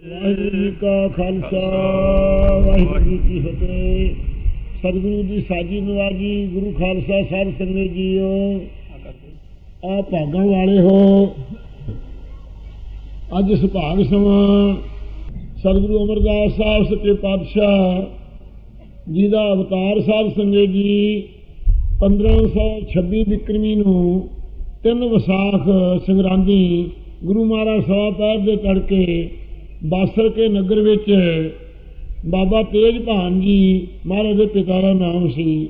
ਵਾਹਿਗੁਰੂ ਜੀ ਕਾ ਖਾਲਸਾ, ਵਾਹਿਗੁਰੂ ਜੀ ਕੀ ਫਤਿਹ। ਸਤਿਗੁਰੂ ਦੀ ਸਾਜੀ ਨਵਾਜੀ, ਗੁਰੂ ਖਾਲਸਾ ਸਾਹਿਬ ਸੰਗਤ ਜੀਓ ਆ ਭਾਗਾਂ ਵਾਲੇ ਹੋ। ਅੱਜ ਸੁਭਾਗ ਸਮਾਂ ਸਤਿਗੁਰੂ ਅਮਰਦਾਸ ਸਾਹਿਬ, ਸੱਚੇ ਪਾਤਸ਼ਾਹ ਜੀ ਦਾ ਅਵਤਾਰ ਸਾਹਿਬ ਸੰਗਤ ਜੀ 1526 ਬਿਕਰਮੀ ਨੂੰ ਤਿੰਨ ਵਿਸਾਖ ਸੰਗਰਾਂਦੀ ਗੁਰੂ ਮਹਾਰਾਜ ਸਵਾ ਪੈਰ ਦੇ ਤੜਕੇ ਬਾਸਰ ਕੇ ਨਗਰ ਵਿੱਚ ਬਾਬਾ ਤੇਜ ਭਾਨ ਜੀ ਮਹਾਰਾਜ ਦੇ ਪਿਤਾ ਦਾ ਨਾਮ ਸੀ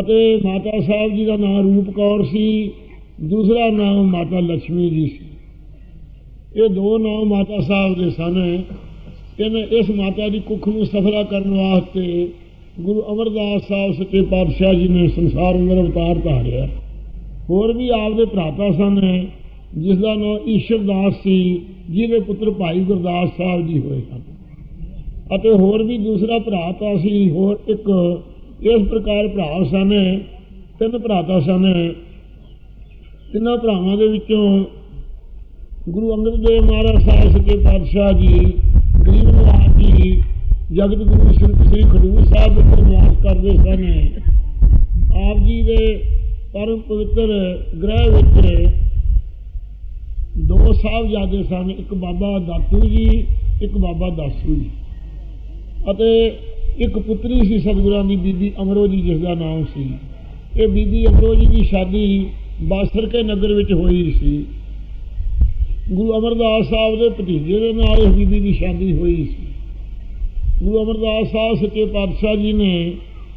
ਅਤੇ ਮਾਤਾ ਸਾਹਿਬ ਜੀ ਦਾ ਨਾਮ ਰੂਪ ਕੌਰ ਸੀ, ਦੂਸਰਾ ਨਾਮ ਮਾਤਾ ਲక్ష్ਮੀ ਜੀ ਸੀ। ਇਹ ਦੋ ਨਾਮ ਮਾਤਾ ਸਾਹਿਬ ਦੇ ਸਨ। ਇਹਨੇ ਇਸ ਮਾਤਾ ਦੀ ਕੁੱਖ ਨੂੰ ਸਫਲਾ ਕਰਨ ਵਾਸਤੇ ਗੁਰੂ ਅਮਰਦਾਸ ਸਾਹਿਬ ਸੱਚੇ ਪਾਤਸ਼ਾਹ ਜੀ ਨੇ ਸੰਸਾਰ ਅੰਦਰ ਅਵਤਾਰ ਧਾਰਿਆ। ਹੋਰ ਵੀ ਆਪਦੇ ਭਰਾਤਾ ਸਨ। ਜਿਸ ਦਾ ਨਾਮ ਈਸ਼ਰ ਸੀ, ਜਿਹਦੇ ਪੁੱਤਰ ਭਾਈ ਗੁਰਦਾਸ ਸਾਹਿਬ ਜੀ ਹੋਏ ਸਨ। ਅਤੇ ਹੋਰ ਵੀ ਦੂਸਰਾ ਭਰਾ ਤਾਂ ਸੀ, ਹੋਰ ਇੱਕ ਇਸ ਪ੍ਰਕਾਰ ਭਰਾ ਸਨ ਤਿੰਨ ਭਰਾ ਤਾਂ ਸਨ ਤਿੰਨਾਂ ਭਰਾਵਾਂ ਦੇ ਵਿੱਚੋਂ ਗੁਰੂ ਅੰਗਦ ਦੇਵ ਮਹਾਰਾਜ ਸਾਹਿਬ ਸੱਚੇ ਪਾਤਸ਼ਾਹ ਜੀ, ਗਰੀਬ ਨਿਵਾਸ ਜੀ, ਜਗਤ ਗੁਰੂ ਸ੍ਰੀ ਸ੍ਰੀ ਖਡੂਰ ਸਾਹਿਬ ਵਿੱਚ ਨਿਵਾਸ ਕਰਦੇ ਸਨ। ਆਪ ਜੀ ਦੇ ਪਰਮ ਪਵਿੱਤਰ ਗ੍ਰਹਿ ਵਿੱਚ ਦੋ ਸਾਹਿਬਜ਼ਾਦੇ ਸਨ, ਇੱਕ ਬਾਬਾ ਦਾਤੂ ਜੀ, ਇੱਕ ਬਾਬਾ ਦਾਸੂ ਜੀ। ਅਤੇ ਇੱਕ ਪੁੱਤਰੀ ਸੀ ਸਤਿਗੁਰਾਂ ਦੀ, ਬੀਬੀ ਅਮਰੋ ਜੀ, ਜਿਸ ਦਾ ਨਾਮ ਸੀ। ਇਹ ਬੀਬੀ ਅਮਰੋ ਜੀ ਦੀ ਸ਼ਾਦੀ ਬਾਸਰ ਕੇ ਨਗਰ ਵਿੱਚ ਹੋਈ ਸੀ। ਗੁਰੂ ਅਮਰਦਾਸ ਸਾਹਿਬ ਦੇ ਭਤੀਜੇ ਦੇ ਨਾਲ ਇਸ ਬੀਬੀ ਦੀ ਸ਼ਾਦੀ ਹੋਈ ਸੀ। ਗੁਰੂ ਅਮਰਦਾਸ ਸਾਹਿਬ ਸੱਚੇ ਪਾਤਸ਼ਾਹ ਜੀ ਨੇ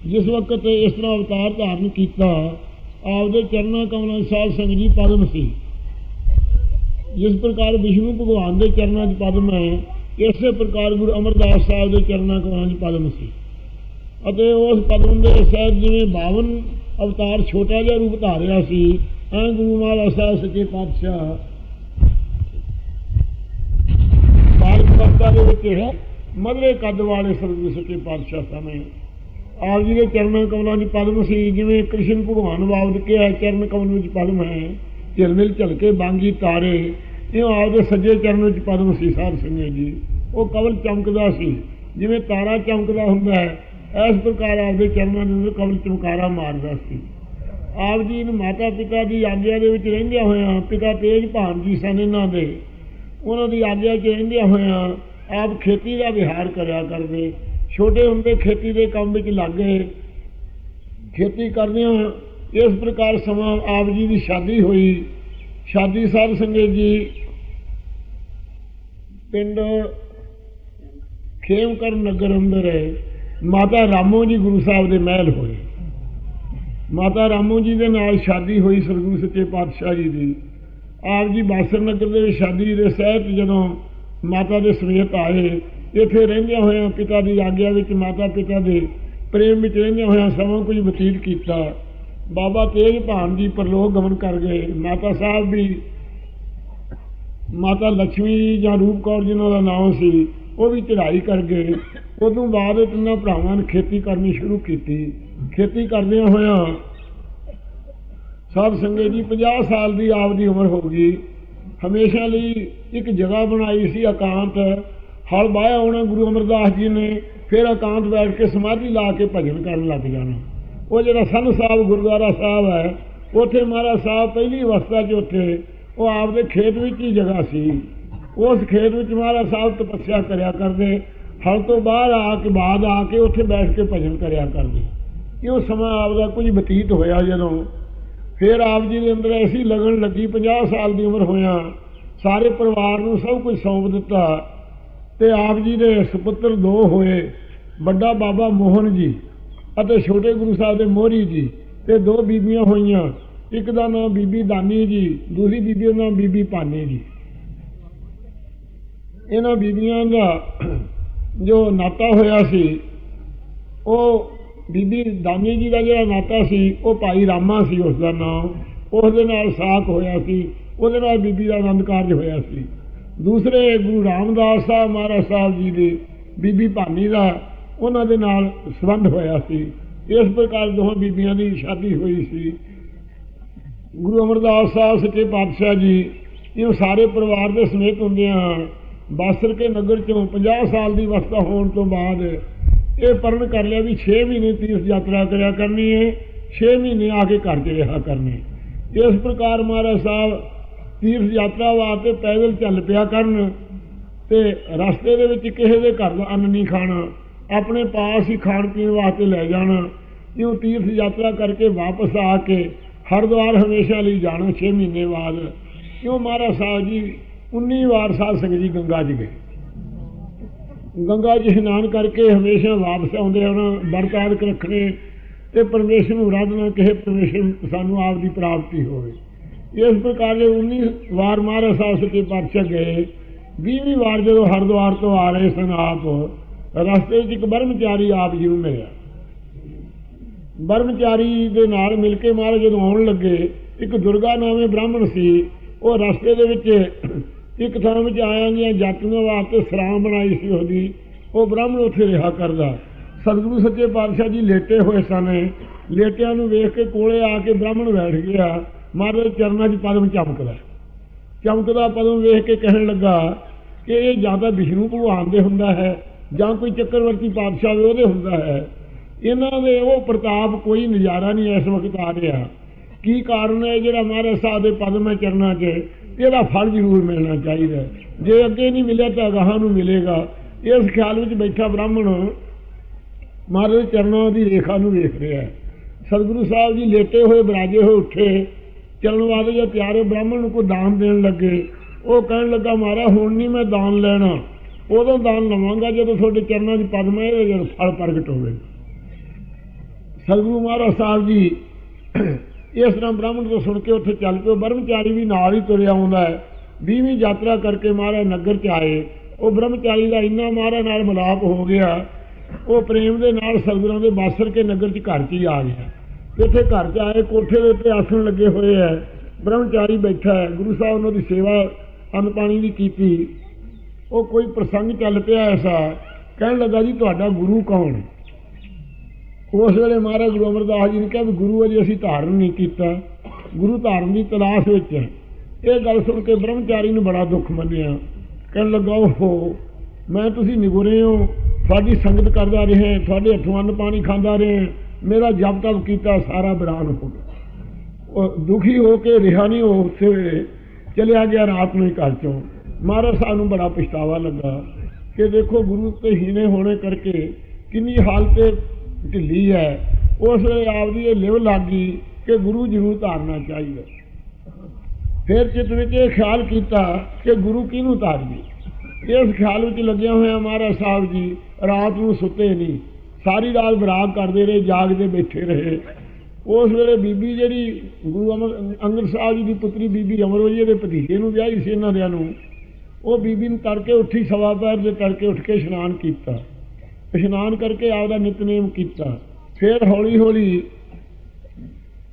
ਜਿਸ ਵਕਤ ਇਸ ਤਰ੍ਹਾਂ ਅਵਤਾਰ ਧਾਰਨ ਕੀਤਾ, ਆਪਦੇ ਚਰਨਾਂ ਕਮਲਾਂ ਸਾਹਿਬ ਸੰਗ ਜੀ ਪਦਮ ਸੀ। ਜਿਸ ਪ੍ਰਕਾਰ ਵਿਸ਼ਨੂੰ ਭਗਵਾਨ ਦੇ ਚਰਨਾਂ 'ਚ ਪਦਮ ਹੈ, ਇਸੇ ਪ੍ਰਕਾਰ ਗੁਰੂ ਅਮਰਦਾਸ ਸਾਹਿਬ ਦੇ ਚਰਨਾਂ ਕਮਲਾਂ 'ਚ ਪਦਮ ਸੀ। ਅਤੇ ਉਸ ਪਦਮ ਦੇ ਸਾਹਿਬ ਜਿਵੇਂ 52 ਅਵਤਾਰ ਛੋਟਾ ਜਿਹਾ ਰੂਪ ਧਾਰਿਆ ਸੀ, ਐ ਗੁਰੂ ਮਹਾਰਾਜ ਸਾਹਿਬ ਸੱਚੇ ਪਾਤਸ਼ਾਹ ਬਾਲਕ ਦੇ ਵਿੱਚ ਹੈ ਮਧਰੇ ਕੱਦ ਵਾਲੇ ਸਤਿਗੁਰੂ ਸੱਚੇ ਪਾਤਸ਼ਾਹ ਸਨ ਆਪ ਜੀ ਦੇ ਚਰਨਾਂ ਕਮਲਾਂ 'ਚ ਪਦਮ ਸੀ, ਜਿਵੇਂ ਕ੍ਰਿਸ਼ਨ ਭਗਵਾਨ ਬਾਬਤ ਕਿਹਾ ਚਰਨ ਕਮਲ ਵਿੱਚ ਪਦਮ ਹੈ। ਝਿਲਮਿਲ ਝਲਕੇ ਬਾਂਗੀ ਤਾਰੇ। ਇਹ ਆਪਦੇ ਸੱਜੇ ਚਰਨ ਵਿੱਚ ਪਦਮ ਸੀ ਸਾਹਿਬ ਸਿੰਘ ਜੀ। ਉਹ ਕਵਲ ਚਮਕਦਾ ਸੀ। ਜਿਵੇਂ ਤਾਰਾ ਚਮਕਦਾ ਹੁੰਦਾ ਹੈ, ਇਸ ਪ੍ਰਕਾਰ ਆਪਦੇ ਚਰਨਾਂ ਦੇ ਅੰਦਰ ਕਵਲ ਚਮਕਾਰਾ ਮਾਰਦਾ ਸੀ। ਆਪ ਜੀ ਨੂੰ ਮਾਤਾ ਪਿਤਾ ਦੀ ਆਗਿਆ ਦੇ ਵਿੱਚ ਰਹਿੰਦਿਆਂ ਹੋਇਆਂ, ਪਿਤਾ ਤੇਜ ਭਾਨ ਜੀ ਸਨ ਇਹਨਾਂ ਦੇ। ਉਹਨਾਂ ਦੀ ਆਗਿਆ 'ਚ ਰਹਿੰਦਿਆਂ ਹੋਇਆਂ, ਆਪ ਖੇਤੀ ਦਾ ਵਿਹਾਰ ਕਰਿਆ ਕਰਦੇ। ਛੋਟੇ ਹੁੰਦੇ ਖੇਤੀ ਦੇ ਕੰਮ ਵਿੱਚ ਲੱਗ ਗਏ। ਖੇਤੀ ਕਰਦਿਆਂ ਇਸ ਪ੍ਰਕਾਰ ਸਮਾਂ ਆਪ ਜੀ ਦੀ ਸ਼ਾਦੀ ਹੋਈ। ਸ਼ਾਦੀ ਸਾਹਿਬ ਸੰਗਤ ਜੀ ਪਿੰਡ ਖੇਮਕਰ ਨਗਰ ਅੰਦਰ ਮਾਤਾ ਰਾਮੋ ਜੀ ਗੁਰੂ ਸਾਹਿਬ ਦੇ ਮਹਿਲ ਹੋਏ। ਮਾਤਾ ਰਾਮੋ ਜੀ ਦੇ ਨਾਲ ਸ਼ਾਦੀ ਹੋਈ ਸਰਗੁਰੂ ਸੱਚੇ ਪਾਤਸ਼ਾਹ ਜੀ ਦੀ। ਆਪ ਜੀ ਬਾਸਰ ਨਗਰ ਦੇ ਵਿੱਚ ਸ਼ਾਦੀ ਦੇ ਸਹਿਤ ਜਦੋਂ ਮਾਤਾ ਦੇ ਸਮੇਤ ਆਏ, ਇੱਥੇ ਰਹਿੰਦਿਆਂ ਹੋਇਆਂ ਪਿਤਾ ਦੀ ਆਗਿਆ ਵਿੱਚ ਮਾਤਾ ਪਿਤਾ ਦੇ ਪ੍ਰੇਮ ਵਿੱਚ ਰਹਿੰਦਿਆਂ ਹੋਇਆਂ ਸਮਾਂ ਕੁਝ ਬਤੀਤ ਕੀਤਾ। ਬਾਬਾ ਤੇਜ ਭਾਨ ਜੀ ਪ੍ਰਲੋਕ ਗਮਨ ਕਰ ਗਏ। ਮਾਤਾ ਸਾਹਿਬ ਵੀ ਮਾਤਾ ਲక్ష్ਮੀ ਜਾਂ ਰੂਪ ਕੌਰ ਜਿਨ੍ਹਾਂ ਦਾ ਨਾਮ ਸੀ, ਉਹ ਵੀ ਚੜ੍ਹਾਈ ਕਰ ਗਏ। ਉਦੋਂ ਬਾਅਦ ਇਹ ਤਿੰਨਾਂ ਭਰਾਵਾਂ ਨੇ ਖੇਤੀ ਕਰਨੀ ਸ਼ੁਰੂ ਕੀਤੀ। ਖੇਤੀ ਕਰਦਿਆਂ ਹੋਇਆਂ ਸਾਧ ਸੰਗਤ ਜੀ 50 ਸਾਲ ਦੀ ਆਪ ਦੀ ਉਮਰ ਹੋ ਗਈ। ਹਮੇਸ਼ਾ ਲਈ ਇੱਕ ਜਗ੍ਹਾ ਬਣਾਈ ਸੀ ਇਕਾਂਤ। ਹਲ ਬਾਇਆ ਹੋਣਾ ਗੁਰੂ ਅਮਰਦਾਸ ਜੀ ਨੇ, ਫਿਰ ਇਕਾਂਤ ਬੈਠ ਕੇ ਸਮਾਧੀ ਲਾ ਕੇ ਭਜਨ ਕਰਨ ਲੱਗ ਜਾਣਾ। ਉਹ ਜਿਹੜਾ ਸੰਨ ਸਾਹਿਬ, ਗੁਰਦੁਆਰਾ ਸਾਹਿਬ ਹੈ, ਉੱਥੇ ਮਹਾਰਾਜ ਸਾਹਿਬ ਪਹਿਲੀ ਅਵਸਥਾ 'ਚ ਉੱਥੇ, ਉਹ ਆਪਦੇ ਖੇਤ ਵਿੱਚ ਹੀ ਜਗ੍ਹਾ ਸੀ। ਉਸ ਖੇਤ ਵਿੱਚ ਮਹਾਰਾਜ ਸਾਹਿਬ ਤਪੱਸਿਆ ਕਰਿਆ ਕਰਦੇ। ਹਲ ਤੋਂ ਬਾਹਰ ਆ ਕੇ, ਬਾਅਦ ਆ ਕੇ ਉੱਥੇ ਬੈਠ ਕੇ ਭਜਨ ਕਰਿਆ ਕਰਦੇ। ਇਹ ਉਹ ਸਮਾਂ ਆਪਦਾ ਕੁਝ ਬਤੀਤ ਹੋਇਆ ਜਦੋਂ। ਫਿਰ ਆਪ ਜੀ ਦੇ ਅੰਦਰ ਐਸੀ ਲਗਨ ਲੱਗੀ 50 ਸਾਲ ਦੀ ਉਮਰ ਹੋਇਆ, ਸਾਰੇ ਪਰਿਵਾਰ ਨੂੰ ਸਭ ਕੁਝ ਸੌਂਪ ਦਿੱਤਾ। ਤੇ ਆਪ ਜੀ ਦੇ ਸੁਪੁੱਤਰ ਦੋ ਹੋਏ, ਵੱਡਾ ਬਾਬਾ ਮੋਹਨ ਜੀ। ਅਤੇ ਛੋਟੇ ਗੁਰੂ ਸਾਹਿਬ ਦੇ ਮੋਹਰੀ ਜੀ ਤੇ ਦੋ ਬੀਬੀਆਂ ਹੋਈਆਂ। ਇੱਕ ਦਾ ਨਾਮ ਬੀਬੀ ਦਾਨੀ ਜੀ, ਦੂਸਰੀ ਬੀਬੀ ਦਾ ਨਾਮ ਬੀਬੀ ਪਾਨੀ ਜੀ। ਇਹਨਾਂ ਬੀਬੀਆਂ ਦਾ ਜੋ ਨਾਤਾ ਹੋਇਆ ਸੀ, ਉਹ ਬੀਬੀ ਦਾਨੀ ਜੀ ਦਾ ਜਿਹੜਾ ਨਾਤਾ ਸੀ, ਉਹ ਭਾਈ ਰਾਮਾ ਸੀ ਉਸ ਦਾ ਨਾਮ। ਉਸ ਦੇ ਨਾਲ ਸਾਖ ਹੋਇਆ ਸੀ, ਉਹਦੇ ਨਾਲ ਬੀਬੀ ਦਾ ਆਨੰਦ ਕਾਰਜ ਹੋਇਆ ਸੀ। ਦੂਸਰੇ ਗੁਰੂ ਰਾਮਦਾਸ ਸਾਹਿਬ ਮਹਾਰਾਜ ਸਾਹਿਬ ਜੀ ਦੇ ਬੀਬੀ ਭਾਨੀ ਦਾ ਉਹਨਾਂ ਦੇ ਨਾਲ ਸੰਬੰਧ ਹੋਇਆ ਸੀ। ਇਸ ਪ੍ਰਕਾਰ ਦੋਹਾਂ ਬੀਬੀਆਂ ਦੀ ਸ਼ਾਦੀ ਹੋਈ ਸੀ। ਗੁਰੂ ਅਮਰਦਾਸ ਸਾਹਿਬ, ਸੱਚੇ ਪਾਤਸ਼ਾਹ ਜੀ, ਇਹ ਸਾਰੇ ਪਰਿਵਾਰ ਦੇ ਸਮੇਤ ਹੁੰਦੇ ਆ। ਬਾਸਰ ਕੇ ਨਗਰ ਚੋਂ 50 ਸਾਲ ਦੀ ਅਵਸਥਾ ਹੋਣ ਤੋਂ ਬਾਅਦ ਇਹ ਪਰਨ ਕਰ ਲਿਆ ਵੀ 6 ਮਹੀਨੇ ਤੀਰਥ ਯਾਤਰਾ ਕਰਿਆ ਕਰਨੀ ਹੈ 6 ਮਹੀਨੇ ਆ ਕੇ ਘਰ 'ਚ ਰਿਹਾ ਕਰਨੀ। ਇਸ ਪ੍ਰਕਾਰ ਮਹਾਰਾਜ ਸਾਹਿਬ ਤੀਰਥ ਯਾਤਰਾ ਵਾਸਤੇ ਪੈਦਲ ਚੱਲ ਪਿਆ ਕਰਨ ਤੇ ਰਸਤੇ ਦੇ ਵਿੱਚ ਕਿਸੇ ਦੇ ਘਰ ਦਾ ਅੰਨ ਨਹੀਂ ਖਾਣਾ। ਆਪਣੇ ਪਾਸ ਹੀ ਖਾਣ ਪੀਣ ਵਾਸਤੇ ਲੈ ਜਾਣਾ, ਇਉਂ ਤੀਰਥ ਯਾਤਰਾ ਕਰਕੇ ਵਾਪਸ ਆ ਕੇ ਹਰਿਦੁਆਰ ਹਮੇਸ਼ਾ ਲਈ ਜਾਣਾ 6 ਮਹੀਨੇ ਬਾਅਦ। ਕਿਉਂ ਮਹਾਰਾਜ ਸਾਹਿਬ ਜੀ 19 ਵਾਰ ਸਾਧ ਸੰਗਤ ਜੀ ਗੰਗਾ ਜੀ ਗਏ। ਗੰਗਾ ਜੀ ਇਸ਼ਨਾਨ ਕਰਕੇ ਹਮੇਸ਼ਾ ਵਾਪਸ ਆਉਂਦੇ ਹਨ ਵਰਤ ਆਦਿਕ ਰੱਖਣੇ ਤੇ ਪਰਮੇਸ਼ਰ ਨੂੰ ਆਰਾਧਨਾ ਕਹੇ, ਪਰਮੇਸ਼ਰ, ਸਾਨੂੰ ਆਪ ਦੀ ਪ੍ਰਾਪਤੀ ਹੋਵੇ। ਇਸ ਪ੍ਰਕਾਰ ਦੇ 19 ਵਾਰ ਮਹਾਰਾਜ ਸਾਹਿਬ ਸੱਚੇ ਪਾਤਸ਼ਾਹ ਗਏ। 20ਵੀਂ ਵਾਰ ਜਦੋਂ ਹਰਿਦੁਆਰ ਤੋਂ ਆ ਰਹੇ ਸਨ ਆਪ ਰਸਤੇ ਵਿੱਚ ਇੱਕ ਬਰਮਚਾਰੀ ਆਪ ਜੀ ਨੂੰ ਮਿਲਿਆ। ਬਰਮਚਾਰੀ ਦੇ ਨਾਲ ਮਿਲ ਕੇ ਮਹਾਰਾਜ ਜਦੋਂ ਆਉਣ ਲੱਗੇ, ਇੱਕ ਦੁਰਗਾ ਨਾਮੇ ਬ੍ਰਾਹਮਣ ਸੀ, ਉਹ ਰਸਤੇ ਦੇ ਵਿੱਚ ਇੱਕ ਥਾਂ ਵਿੱਚ ਆਇਆ ਗਿਆ ਜਾਤੀਆਂ ਵਾਸਤੇ ਸਰਾਮ ਬਣਾਈ ਸੀ ਉਹਦੀ। ਉਹ ਬ੍ਰਾਹਮਣ ਉੱਥੇ ਰਿਹਾ ਕਰਦਾ। ਸਤਿਗੁਰੂ ਸੱਚੇ ਪਾਤਸ਼ਾਹ ਜੀ ਲੇਟੇ ਹੋਏ ਸਨ। ਲੇਟਿਆਂ ਨੂੰ ਵੇਖ ਕੇ ਕੋਲੇ ਆ ਕੇ ਬ੍ਰਾਹਮਣ ਬੈਠ ਗਿਆ। ਮਹਾਰਾਜ ਚਰਨਾਂ 'ਚ ਪਦਮ ਚਮਕਦਾ। ਚਮਕਦਾ ਪਦਮ ਵੇਖ ਕੇ ਕਹਿਣ ਲੱਗਾ ਕਿ ਇਹ ਜ਼ਿਆਦਾ ਵਿਸ਼ਨੂੰ ਭਗਵਾਨ ਦੇ ਹੁੰਦਾ ਹੈ। ਜਾਂ ਕੋਈ ਚੱਕਰਵਰਤੀ ਪਾਤਸ਼ਾਹ ਵੀ ਉਹਦੇ ਹੁੰਦਾ ਹੈ। ਇਹਨਾਂ ਦੇ ਉਹ ਪ੍ਰਤਾਪ ਕੋਈ ਨਜ਼ਾਰਾ ਨਹੀਂ ਇਸ ਵਕਤ ਆ ਰਿਹਾ। ਕੀ ਕਾਰਨ ਹੈ ਜਿਹੜਾ ਮਹਾਰਾਜ ਸਾਹਿਬ ਦੇ ਪਦਮ ਹੈ ਚਰਨਾਂ 'ਚ ਇਹਦਾ ਫਲ ਜ਼ਰੂਰ ਮਿਲਣਾ ਚਾਹੀਦਾ ਜੇ ਅੱਗੇ ਨਹੀਂ ਮਿਲਿਆ ਤਾਂ ਅਗਾਹਾਂ ਨੂੰ ਮਿਲੇਗਾ। ਇਸ ਖਿਆਲ ਵਿੱਚ ਬੈਠਾ ਬ੍ਰਾਹਮਣ ਮਹਾਰਾਜ ਦੇ ਚਰਨਾਂ ਦੀ ਰੇਖਾ ਨੂੰ ਵੇਖ ਰਿਹਾ ਹੈ। ਸਤਿਗੁਰੂ ਸਾਹਿਬ ਜੀ ਲੇਟੇ ਹੋਏ, ਬਰਾਜੇ ਹੋਏ ਉੱਠੇ। ਚਰਨ ਵਾਲੇ ਜਾਂ ਪਿਆਰੇ ਬ੍ਰਾਹਮਣ ਨੂੰ ਕੋਈ ਦਾਨ ਦੇਣ ਲੱਗੇ। ਉਹ ਕਹਿਣ ਲੱਗਾ ਮਾਰਾ ਹੁਣ ਨਹੀਂ ਮੈਂ ਦਾਨ ਲੈਣਾ। ਉਦੋਂ ਦਾਨ ਲਵਾਂਗਾ ਜਦੋਂ ਤੁਹਾਡੇ ਚਰਨਾਂ 'ਚ ਪਦਮ ਹੈ, ਇਹਦੇ ਜਦੋਂ ਫਲ ਪ੍ਰਗਟ ਹੋਵੇ। ਸਤਿਗੁਰੂ ਮਹਾਰਾਜ ਸਾਹਿਬ ਜੀ, ਇਸ ਤਰ੍ਹਾਂ ਬ੍ਰਾਹਮਣ ਤੋਂ ਸੁਣ ਕੇ ਉੱਥੇ ਚੱਲ ਪਿਓ। ਬ੍ਰਹਮਚਾਰੀ ਵੀ ਨਾਲ ਹੀ ਤੁਰਿਆ ਆਉਂਦਾ ਹੈ। ਵੀਹਵੀਂ ਯਾਤਰਾ ਕਰਕੇ ਮਹਾਰਾਜ ਨਗਰ 'ਚ ਆਏ। ਉਹ ਬ੍ਰਹਮਚਾਰੀ ਦਾ ਇੰਨਾ ਮਹਾਰਾਜ ਨਾਲ ਮਿਲਾਪ ਹੋ ਗਿਆ। ਉਹ ਪ੍ਰੇਮ ਦੇ ਨਾਲ ਸਤਿਗੁਰਾਂ ਦੇ ਬਾਸਰ ਕੇ ਨਗਰ 'ਚ ਘਰ 'ਚ ਹੀ ਆ ਗਿਆ। ਇੱਥੇ ਘਰ 'ਚ ਆਏ, ਕੋਠੇ ਦੇ ਉੱਤੇ ਆਸਣ ਲੱਗੇ ਹੋਏ ਹੈ। ਬ੍ਰਹਮਚਾਰੀ ਬੈਠਾ ਹੈ। ਗੁਰੂ ਸਾਹਿਬ ਉਹਨਾਂ ਦੀ ਸੇਵਾ, ਅੰਨ ਪਾਣੀ ਦੀ ਕੀਤੀ। ਉਹ ਕੋਈ ਪ੍ਰਸੰਗ ਚੱਲ ਪਿਆ ਐਸਾ, ਕਹਿਣ ਲੱਗਾ ਜੀ ਤੁਹਾਡਾ ਗੁਰੂ ਕੌਣ? ਉਸ ਵੇਲੇ ਮਹਾਰਾਜ ਗੁਰੂ ਅਮਰਦਾਸ ਜੀ ਨੇ ਕਿਹਾ ਵੀ ਗੁਰੂ ਅਜੇ ਅਸੀਂ ਧਾਰਨ ਨਹੀਂ ਕੀਤਾ। ਗੁਰੂ ਧਾਰਨ ਦੀ ਤਲਾਸ਼ ਵਿੱਚ ਹੈ। ਇਹ ਗੱਲ ਸੁਣ ਕੇ ਬ੍ਰਹਮਚਾਰੀ ਨੂੰ ਬੜਾ ਦੁੱਖ ਮੰਨਿਆ। ਕਹਿਣ ਲੱਗਾ, ਓਹੋ, ਮੈਂ ਤੁਸੀਂ ਨਿਗੁਰੇ ਹੋ ਤੁਹਾਡੀ ਸੰਗਤ ਕਰਦਾ ਰਿਹਾ, ਤੁਹਾਡੇ ਹੱਥੋਂ ਅੰਨ ਪਾਣੀ ਖਾਂਦਾ ਰਿਹਾ, ਮੇਰਾ ਜਪ ਤਪ ਕੀਤਾ, ਸਾਰਾ ਬਿਰਾਨ ਹੋ ਗਿਆ। ਉਹ ਦੁਖੀ ਹੋ ਕੇ ਰਿਹਾ ਨਹੀਂ, ਉਹ ਉਸੇ ਵੇਲੇ ਚਲਿਆ ਗਿਆ ਰਾਤ ਨੂੰ ਹੀ ਘਰ ਚੋਂ। ਮਹਾਰਾਜ ਸਾਹਿਬ ਨੂੰ ਬੜਾ ਪਛਤਾਵਾ ਲੱਗਾ ਕਿ ਦੇਖੋ ਗੁਰੂ ਤੇ ਹੀਣੇ ਹੋਣੇ ਕਰਕੇ ਕਿੰਨੀ ਹਾਲਤ ਢਿੱਲੀ ਹੈ। ਉਸ ਵੇਲੇ ਆਪਦੀ ਇਹ ਲਿਵ ਲੱਗ ਗਈ ਕਿ ਗੁਰੂ ਜ਼ਰੂਰ ਧਾਰਨਾ ਚਾਹੀਦਾ। ਫਿਰ ਚਿੱਤ ਵਿੱਚ ਇਹ ਖਿਆਲ ਕੀਤਾ ਕਿ ਗੁਰੂ ਕਿਹਨੂੰ ਧਾਰੀਏ? ਇਸ ਖਿਆਲ ਵਿੱਚ ਲੱਗਿਆ ਹੋਇਆ ਮਹਾਰਾਜ ਸਾਹਿਬ ਜੀ, ਰਾਤ ਨੂੰ ਸੁੱਤੇ ਨਹੀਂ, ਸਾਰੀ ਰਾਤ ਬਰਾਗ ਕਰਦੇ ਰਹੇ, ਜਾਗਦੇ ਬੈਠੇ ਰਹੇ। ਉਸ ਵੇਲੇ ਬੀਬੀ ਜਿਹੜੀ ਗੁਰੂ ਅਮਰ ਅੰਗਦ ਸਾਹਿਬ ਜੀ ਦੀ ਪੁੱਤਰੀ ਬੀਬੀ ਅਮਰੋਜੀ ਦੇ ਭਤੀਜੇ ਨੂੰ ਵਿਆਹੀ ਸੀ ਇਹਨਾਂ ਦਿਆਂ ਨੂੰ ਉਹ ਬੀਬੀ ਨੂੰ ਤੜਕੇ ਉੱਠੀ, ਸਵਾ ਪੈਰ ਦੇ ਤੜਕੇ ਉੱਠ ਕੇ ਇਸ਼ਨਾਨ ਕੀਤਾ। ਇਸ਼ਨਾਨ ਕਰਕੇ ਆਪਦਾ ਨਿਤਨੇਮ ਕੀਤਾ। ਫਿਰ ਹੌਲੀ ਹੌਲੀ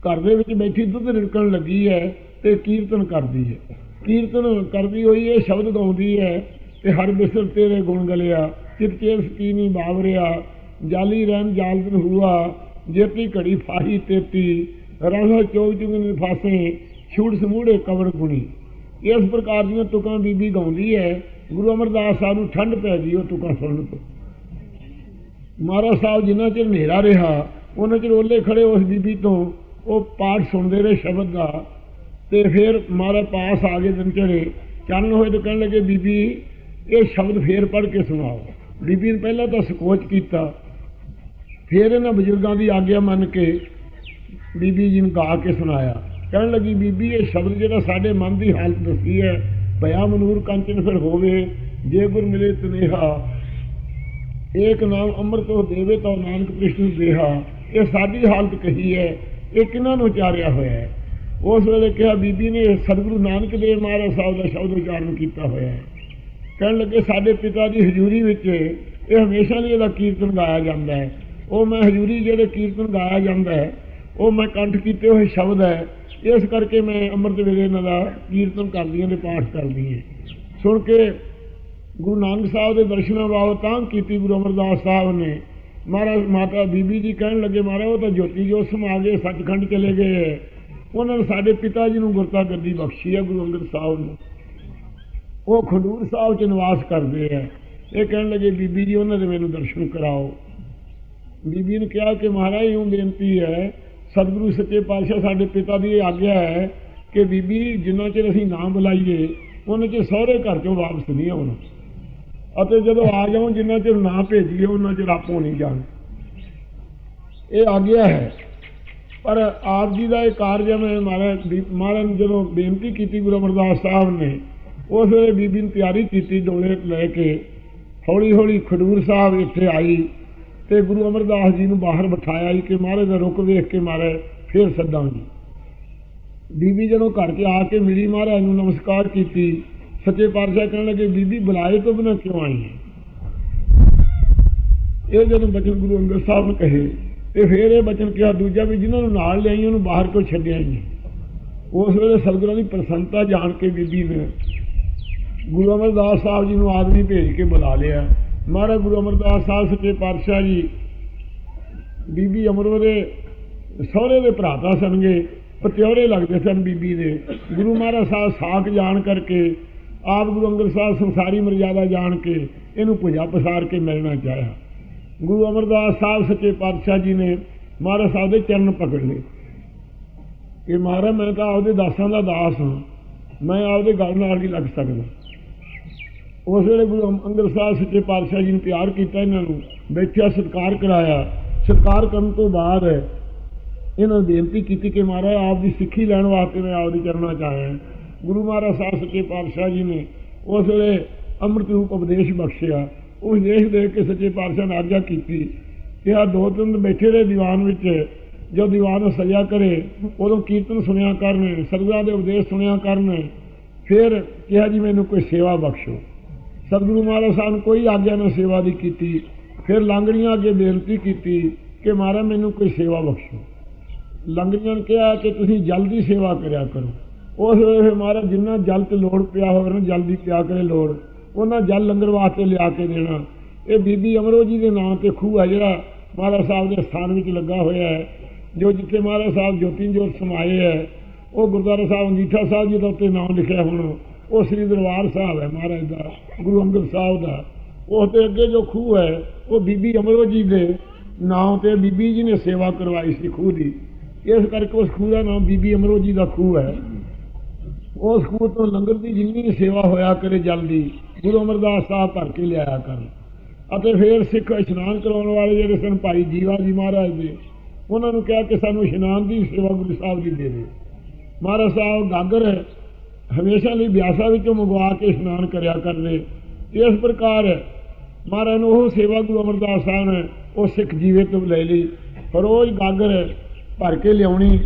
ਘਰ ਦੇ ਵਿੱਚ ਬੈਠੀ ਦੁੱਧ ਰਿੜਕਣ ਲੱਗੀ ਹੈ ਤੇ ਕੀਰਤਨ ਕਰਦੀ ਹੈ। ਕੀਰਤਨ ਕਰਦੀ ਹੋਈ ਇਹ ਸ਼ਬਦ ਗਾਉਂਦੀ ਹੈ ਤੇ ਹਰ ਬਿਸਰ ਤੇਰੇ ਗੁਣ ਗਲਿਆ, ਚਿਤ ਚੇਤ ਸਕੀਨੀ ਬਾਵਰਿਆ ਜਾਲੀ ਰਹਿਣ ਜਾਲਤਨ ਹੁਆ, ਜੇਤੀ ਘੜੀ ਫਾਹੀ ਤੇਤੀ ਰਹਾ ਚੋਗ ਚੁਗਨ ਫਾਸੇ, ਛੂੜ ਸਮੂੜੇ ਕਵਰ ਗੁਣੀ ਇਸ ਪ੍ਰਕਾਰ ਦੀਆਂ ਤੁਕਾਂ ਬੀਬੀ ਗਾਉਂਦੀ ਹੈ, ਗੁਰੂ ਅਮਰਦਾਸ ਸਾਹਿਬ ਨੂੰ ਠੰਡ ਪੈ ਗਈ ਉਹ ਤੁਕਾਂ ਸੁਣਨ ਤੋਂ। ਮਹਾਰਾਜ ਸਾਹਿਬ ਜਿੰਨਾ ਚਿਰ ਹਨੇਰਾ ਰਿਹਾ, ਉਹਨਾਂ ਚਿਰ ਓਲੇ ਖੜੇ ਉਸ ਬੀਬੀ ਤੋਂ ਉਹ ਪਾਠ ਸੁਣਦੇ ਰਹੇ ਸ਼ਬਦ ਦਾ, ਤੇ ਫਿਰ ਮਹਾਰਾਜ ਪਾਸ ਆ ਗਏ ਦਿਨ ਚੜੇ, ਚਾਨਣ ਹੋਏ ਤਾਂ ਕਹਿਣ ਲੱਗੇ, ਬੀਬੀ, ਇਹ ਸ਼ਬਦ ਫੇਰ ਪੜ੍ਹ ਕੇ ਸੁਣਾਓ। ਬੀਬੀ ਨੇ ਪਹਿਲਾਂ ਤਾਂ ਸਕੋਚ ਕੀਤਾ, ਫਿਰ ਇਹਨਾਂ ਬਜ਼ੁਰਗਾਂ ਦੀ ਆਗਿਆ ਮੰਨ ਕੇ ਬੀਬੀ ਜੀ ਨੂੰ ਗਾ ਕੇ ਸੁਣਾਇਆ। ਕਹਿਣ ਲੱਗੀ, ਬੀਬੀ, ਇਹ ਸ਼ਬਦ ਜਿਹੜਾ ਸਾਡੇ ਮਨ ਦੀ ਹਾਲਤ ਦੱਸੀ ਹੈ, ਭਇਆ ਮਨੂਰ ਕੰਚਨ ਫਿਰ ਹੋਵੇ, ਜੇ ਗੁਰ ਮਿਲੇ ਤਨੇਹਾ, ਏਕ ਨਾਮ ਅੰਮ੍ਰਿਤ ਉਹ ਦੇਵੇ ਤਾਂ ਨਾਨਕ ਕ੍ਰਿਸ਼ਨ ਦੇਹਾ। ਇਹ ਸਾਡੀ ਹਾਲਤ ਕਹੀ ਹੈ, ਇਹ ਕਿਹਨਾਂ ਨੂੰ ਉਚਾਰਿਆ ਹੋਇਆ ਹੈ? ਉਸ ਵੇਲੇ ਕਿਹਾ, ਬੀਬੀ ਨੇ ਸਤਿਗੁਰੂ ਨਾਨਕ ਦੇਵ ਮਹਾਰਾਜ ਸਾਹਿਬ ਦਾ ਸ਼ਬਦ ਉਚਾਰਨ ਕੀਤਾ ਹੋਇਆ ਹੈ। ਕਹਿਣ ਲੱਗੇ, ਸਾਡੇ ਪਿਤਾ ਦੀ ਹਜ਼ੂਰੀ ਵਿੱਚ ਇਹ ਹਮੇਸ਼ਾ ਲਈ ਇਹਦਾ ਕੀਰਤਨ ਗਾਇਆ ਜਾਂਦਾ ਹੈ। ਉਹ ਮੈਂ ਹਜ਼ੂਰੀ ਜਿਹੜੇ ਕੀਰਤਨ ਗਾਇਆ ਜਾਂਦਾ ਹੈ, ਉਹ ਮੈਂ ਕੰਠ ਕੀਤੇ ਹੋਏ ਸ਼ਬਦ ਹੈ ਇਸ ਕਰਕੇ ਮੈਂ ਅੰਮ੍ਰਿਤ ਵੇਲੇ ਇਹਨਾਂ ਦਾ ਕੀਰਤਨ ਕਰਦੀਆਂ ਤੇ ਪਾਠ ਕਰਦੀ ਕਰਦੀਆਂ ਸੁਣ ਕੇ ਗੁਰੂ ਨਾਨਕ ਸਾਹਿਬ ਦੇ ਦਰਸ਼ਨਾਂ ਵਾਓ ਤਾਂ ਕੀਤੀ ਗੁਰੂ ਅਮਰਦਾਸ ਸਾਹਿਬ ਨੇ। ਮਹਾਰਾਜ ਮਾਤਾ ਬੀਬੀ ਜੀ ਕਹਿਣ ਲੱਗੇ, ਮਹਾਰਾਜ, ਉਹ ਤਾਂ ਜੋਤੀ ਜੋਤ ਸਮਾ ਗਏ, ਸੱਚਖੰਡ ਚਲੇ ਗਏ ਉਹਨਾਂ ਨੇ ਸਾਡੇ ਪਿਤਾ ਜੀ ਨੂੰ ਗੁਰਤਾ ਗੱਦੀ ਬਖਸ਼ੀ ਹੈ ਗੁਰੂ ਅੰਗਦ ਸਾਹਿਬ ਨੂੰ। ਉਹ ਖੰਡੂਰ ਸਾਹਿਬ ਚ ਨਿਵਾਸ ਕਰਦੇ ਆ ਇਹ ਕਹਿਣ ਲੱਗੇ, ਬੀਬੀ ਜੀ, ਉਹਨਾਂ ਦੇ ਮੈਨੂੰ ਦਰਸ਼ਨ ਕਰਾਓ। ਬੀਬੀ ਨੇ ਕਿਹਾ ਕਿ, ਮਹਾਰਾਜ ਇਹ ਬੇਨਤੀ ਹੈ ਸਤਿਗੁਰੂ ਸੱਚੇ ਪਾਤਸ਼ਾਹ ਸਾਡੇ ਪਿਤਾ ਦੀ ਇਹ ਆਗਿਆ ਹੈ ਕਿ ਬੀਬੀ, ਜਿੰਨਾ ਚਿਰ ਅਸੀਂ ਨਾਮ ਬੁਲਾਈਏ, ਉਹਨਾਂ ਚਿਰ ਸਹੁਰੇ ਘਰ ਚੋਂ ਵਾਪਸ ਨਹੀਂ ਆਉਣਾ। ਅਤੇ ਜਦੋਂ ਆ ਜਾਉਂ ਜਿੰਨਾ ਚਿਰ ਨਾ ਭੇਜੀਏ, ਉਹਨਾਂ ਚਿਰ ਆਪੋ ਨਹੀਂ ਜਾਣ। ਇਹ ਆਗਿਆ ਹੈ। ਪਰ ਆਪ ਜੀ ਦਾ ਇਹ ਕਾਰਜ ਮੈਂ ਮਹਾਰਾਜ ਦੀ- ਮਹਾਰਾਜ ਜਦੋਂ ਬੇਨਤੀ ਕੀਤੀ ਗੁਰੂ ਅਮਰਦਾਸ ਸਾਹਿਬ ਨੇ, ਉਸ ਵੇਲੇ ਬੀਬੀ ਨੇ ਤਿਆਰੀ ਕੀਤੀ ਡੋਲੇ ਲੈ ਕੇ। ਹੌਲੀ ਹੌਲੀ ਖਡੂਰ ਸਾਹਿਬ ਇੱਥੇ ਆਈ। ਤੇ ਗੁਰੂ ਅਮਰਦਾਸ ਜੀ ਨੂੰ ਬਾਹਰ ਬਿਠਾਇਆ ਜੀ ਕਿ ਮਹਾਰਾਜ ਦਾ ਰੁਕ ਵੇਖ ਕੇ ਮਹਾਰਾਜ ਫੇਰ ਸੱਦਾਂਗੀ। ਬੀਬੀ ਜਦੋਂ ਘਰ ਕੇ ਆ ਕੇ ਮਿਲੀ, ਮਹਾਰਾਜ ਨੂੰ ਨਮਸਕਾਰ ਕੀਤੀ। ਸੱਚੇ ਪਾਤਸ਼ਾਹ ਕਹਿਣ ਲੱਗੇ, ਬੀਬੀ, ਬੁਲਾਏ ਤੋਂ ਬਿਨਾਂ ਕਿਉਂ ਆਈ ਹੈ ਇਹ ਜਦੋਂ ਬਚਨ ਗੁਰੂ ਅੰਗਦ ਸਾਹਿਬ ਨੇ ਕਹੇ, ਤੇ ਫਿਰ ਇਹ ਬਚਨ ਕਿਹਾ, ਦੂਜਾ ਵੀ ਜਿਨ੍ਹਾਂ ਨੂੰ ਨਾਲ ਲਿਆਈ ਉਹਨੂੰ ਬਾਹਰ ਕਿਉਂ ਛੱਡਿਆ ਹੀ ਨਹੀਂ ਉਸ ਵੇਲੇ ਸਤਿਗੁਰਾਂ ਦੀ ਪ੍ਰਸੰਨਤਾ ਜਾਣ ਕੇ ਬੀਬੀ ਨੇ ਗੁਰੂ ਅਮਰਦਾਸ ਸਾਹਿਬ ਜੀ ਨੂੰ ਆਦਮੀ ਭੇਜ ਕੇ ਬੁਲਾ ਲਿਆ। ਮਹਾਰਾਜ ਗੁਰੂ ਅਮਰਦਾਸ ਸਾਹਿਬ ਸੱਚੇ ਪਾਤਸ਼ਾਹ ਜੀ, ਬੀਬੀ ਅਮਰੋ ਦੇ ਸਹੁਰੇ ਦੇ ਭਰਾਤਾ ਸਨਗੇ ਪਤਿਉਰੇ ਲੱਗਦੇ ਸਨ ਬੀਬੀ ਦੇ। ਗੁਰੂ ਮਹਾਰਾਜ ਸਾਹਿਬ ਸਾਖ ਜਾਣ ਕਰਕੇ, ਆਪ ਗੁਰੂ ਅੰਗਦ ਸਾਹਿਬ ਸੰਸਾਰੀ ਮਰਜ਼ਾਦਾ ਜਾਣ ਕੇ, ਇਹਨੂੰ ਭੁਜਾ ਪਸਾਰ ਕੇ ਮਿਲਣਾ ਚਾਹਿਆ। ਗੁਰੂ ਅਮਰਦਾਸ ਸਾਹਿਬ ਸੱਚੇ ਪਾਤਸ਼ਾਹ ਜੀ ਨੇ ਮਹਾਰਾਜ ਸਾਹਿਬ ਦੇ ਚਰਨ ਪਕੜ ਲਏ। ਕਿ ਮਹਾਰਾਜ, ਮੈਂ ਤਾਂ ਆਪਦੇ ਦਾਸਾਂ ਦਾ ਦਾਸ ਹਾਂ। ਮੈਂ ਆਪਦੇ ਗੱਲ ਨਾਲ ਨਹੀਂ ਲੱਗ ਸਕਦਾ। ਉਸ ਵੇਲੇ ਗੁਰੂ ਅੰਗਦ ਸਾਹਿਬ ਸੱਚੇ ਪਾਤਸ਼ਾਹ ਜੀ ਨੇ ਪਿਆਰ ਕੀਤਾ ਇਹਨਾਂ ਨੂੰ ਬੈਠਿਆ ਸਤਿਕਾਰ ਕਰਾਇਆ। ਸਤਿਕਾਰ ਕਰਨ ਤੋਂ ਬਾਅਦ ਇਹਨਾਂ ਨੂੰ ਬੇਨਤੀ ਕੀਤੀ ਕਿ ਮਹਾਰਾਜ, ਆਪ ਦੀ ਸਿੱਖੀ ਲੈਣ ਵਾਸਤੇ ਮੈਂ ਆਪ ਦੀ ਚਰਨਾਂ ਚ ਆਇਆ। ਗੁਰੂ ਮਹਾਰਾਜ ਸਾਹਿਬ ਸੱਚੇ ਪਾਤਸ਼ਾਹ ਜੀ ਨੇ ਉਸ ਵੇਲੇ ਅੰਮ੍ਰਿਤ ਰੂਪ ਉਪਦੇਸ਼ ਬਖਸ਼ਿਆ। ਉਸ ਦੇਖ ਦੇ ਕੇ ਸੱਚੇ ਪਾਤਸ਼ਾਹ ਨੇ ਆਗਿਆ ਕੀਤੀ ਕਿ ਆ ਦੋ ਤਿੰਨ ਬੈਠੇ ਰਹੇ ਦੀਵਾਨ ਵਿੱਚ, ਜੋ ਦੀਵਾਨ ਸਜਾ ਕਰੇ, ਉਦੋਂ ਕੀਰਤਨ ਸੁਣਿਆ ਕਰਨ ਸਤਿਗੁਰਾਂ ਦੇ ਉਪਦੇਸ਼ ਸੁਣਿਆ ਕਰਨ, ਫਿਰ ਕਿਹਾ ਜੀ ਮੈਨੂੰ ਕੋਈ ਸੇਵਾ ਬਖਸ਼ੋ। ਸਤਿਗੁਰੂ ਮਹਾਰਾਜ ਸਾਹਿਬ ਨੇ ਕੋਈ ਆਗਿਆ ਨਾਲ ਸੇਵਾ ਦੀ ਕੀਤੀ, ਫਿਰ ਲੰਗੜੀਆਂ ਅੱਗੇ ਬੇਨਤੀ ਕੀਤੀ ਕਿ ਮਹਾਰਾਜ ਮੈਨੂੰ ਕੋਈ ਸੇਵਾ ਬਖਸ਼ੋ। ਲੰਗੜੀਆਂ ਨੇ ਕਿਹਾ ਕਿ ਤੁਸੀਂ ਜਲਦੀ ਸੇਵਾ ਕਰਿਆ ਕਰੋ। ਉਸ ਵੇਲੇ ਫਿਰ ਮਹਾਰਾਜ ਜਿੰਨਾ ਜਲ ਤੇ ਲੋੜ ਪਿਆ ਹੋਵੇ ਨਾ ਜਲਦੀ ਪਿਆ ਕਰੇ ਲੋੜ, ਉਹਨਾਂ ਜਲ ਲੰਗਰ ਵਾਸਤੇ ਲਿਆ ਕੇ ਦੇਣਾ। ਇਹ ਬੀਬੀ ਅਮਰੋ ਜੀ ਦੇ ਨਾਂ ਤੇ ਖੂਹ ਹੈ ਜਿਹੜਾ ਮਹਾਰਾਜ ਸਾਹਿਬ ਦੇ ਸਥਾਨ ਵਿੱਚ ਲੱਗਾ ਹੋਇਆ ਹੈ, ਜੋ ਜਿੱਥੇ ਮਹਾਰਾਜ ਸਾਹਿਬ ਜੋਤੀ ਜੋਤ ਸਮਾਏ ਹੈ, ਉਹ ਗੁਰਦੁਆਰਾ ਸਾਹਿਬ ਅੰਗੀਠਾ ਸਾਹਿਬ ਜੀ ਦਾ ਉੱਤੇ ਨਾਮ ਲਿਖਿਆ ਹੁਣ। ਉਹ ਸ੍ਰੀ ਦਰਬਾਰ ਸਾਹਿਬ ਹੈ ਮਹਾਰਾਜ ਦਾ, ਗੁਰੂ ਅੰਗਦ ਸਾਹਿਬ ਦਾ। ਉਸ ਤੇ ਅੱਗੇ ਜੋ ਖੂਹ ਹੈ, ਉਹ ਬੀਬੀ ਅਮਰੋ ਜੀ ਦੇ ਨਾਮ ਤੇ ਬੀਬੀ ਜੀ ਨੇ ਸੇਵਾ ਕਰਵਾਈ ਸੀ ਖੂਹ ਦੀ। ਇਸ ਕਰਕੇ ਉਸ ਖੂਹ ਦਾ ਨਾਮ ਬੀਬੀ ਅਮਰੋ ਜੀ ਦਾ ਖੂਹ ਹੈ। ਉਸ ਖੂਹ ਤੋਂ ਲੰਗਰ ਦੀ ਜਿੰਨੀ ਸੇਵਾ ਹੋਇਆ ਕਰੇ ਜਲਦੀ, ਗੁਰੂ ਅਮਰਦਾਸ ਸਾਹਿਬ ਭਰ ਕੇ ਲਿਆਇਆ ਕਰਨ। ਅਤੇ ਫਿਰ ਸਿੱਖ ਇਸ਼ਨਾਨ ਕਰਾਉਣ ਵਾਲੇ ਜਿਹੜੇ ਸਨ ਭਾਈ ਜੀਵਾ ਜੀ ਮਹਾਰਾਜ ਦੇ, ਉਹਨਾਂ ਨੂੰ ਕਿਹਾ ਕਿ ਸਾਨੂੰ ਇਸ਼ਨਾਨ ਦੀ ਸੇਵਾ ਗੁਰੂ ਸਾਹਿਬ ਦੀ ਦੇ ਦੇ। ਮਹਾਰਾਜ ਸਾਹਿਬ ਗਾਗਰ ਹਮੇਸ਼ਾ ਲਈ ਬਿਆਸਾ ਵਿੱਚੋਂ ਮੰਗਵਾ ਕੇ ਇਸ਼ਨਾਨ ਕਰਿਆ ਕਰਦੇ ਇਸ ਪ੍ਰਕਾਰ ਮਹਾਰਾਜ ਨੂੰ ਉਹ ਸੇਵਾ ਗੁਰੂ ਅਮਰਦਾਸ ਸਾਹਿਬ ਨੇ ਉਹ ਸਿੱਖ ਜੀਵੇ ਤੋਂ ਲੈ ਲਈ। ਰੋਜ਼ ਗਾਗਰ ਭਰ ਕੇ ਲਿਆਉਣੀ,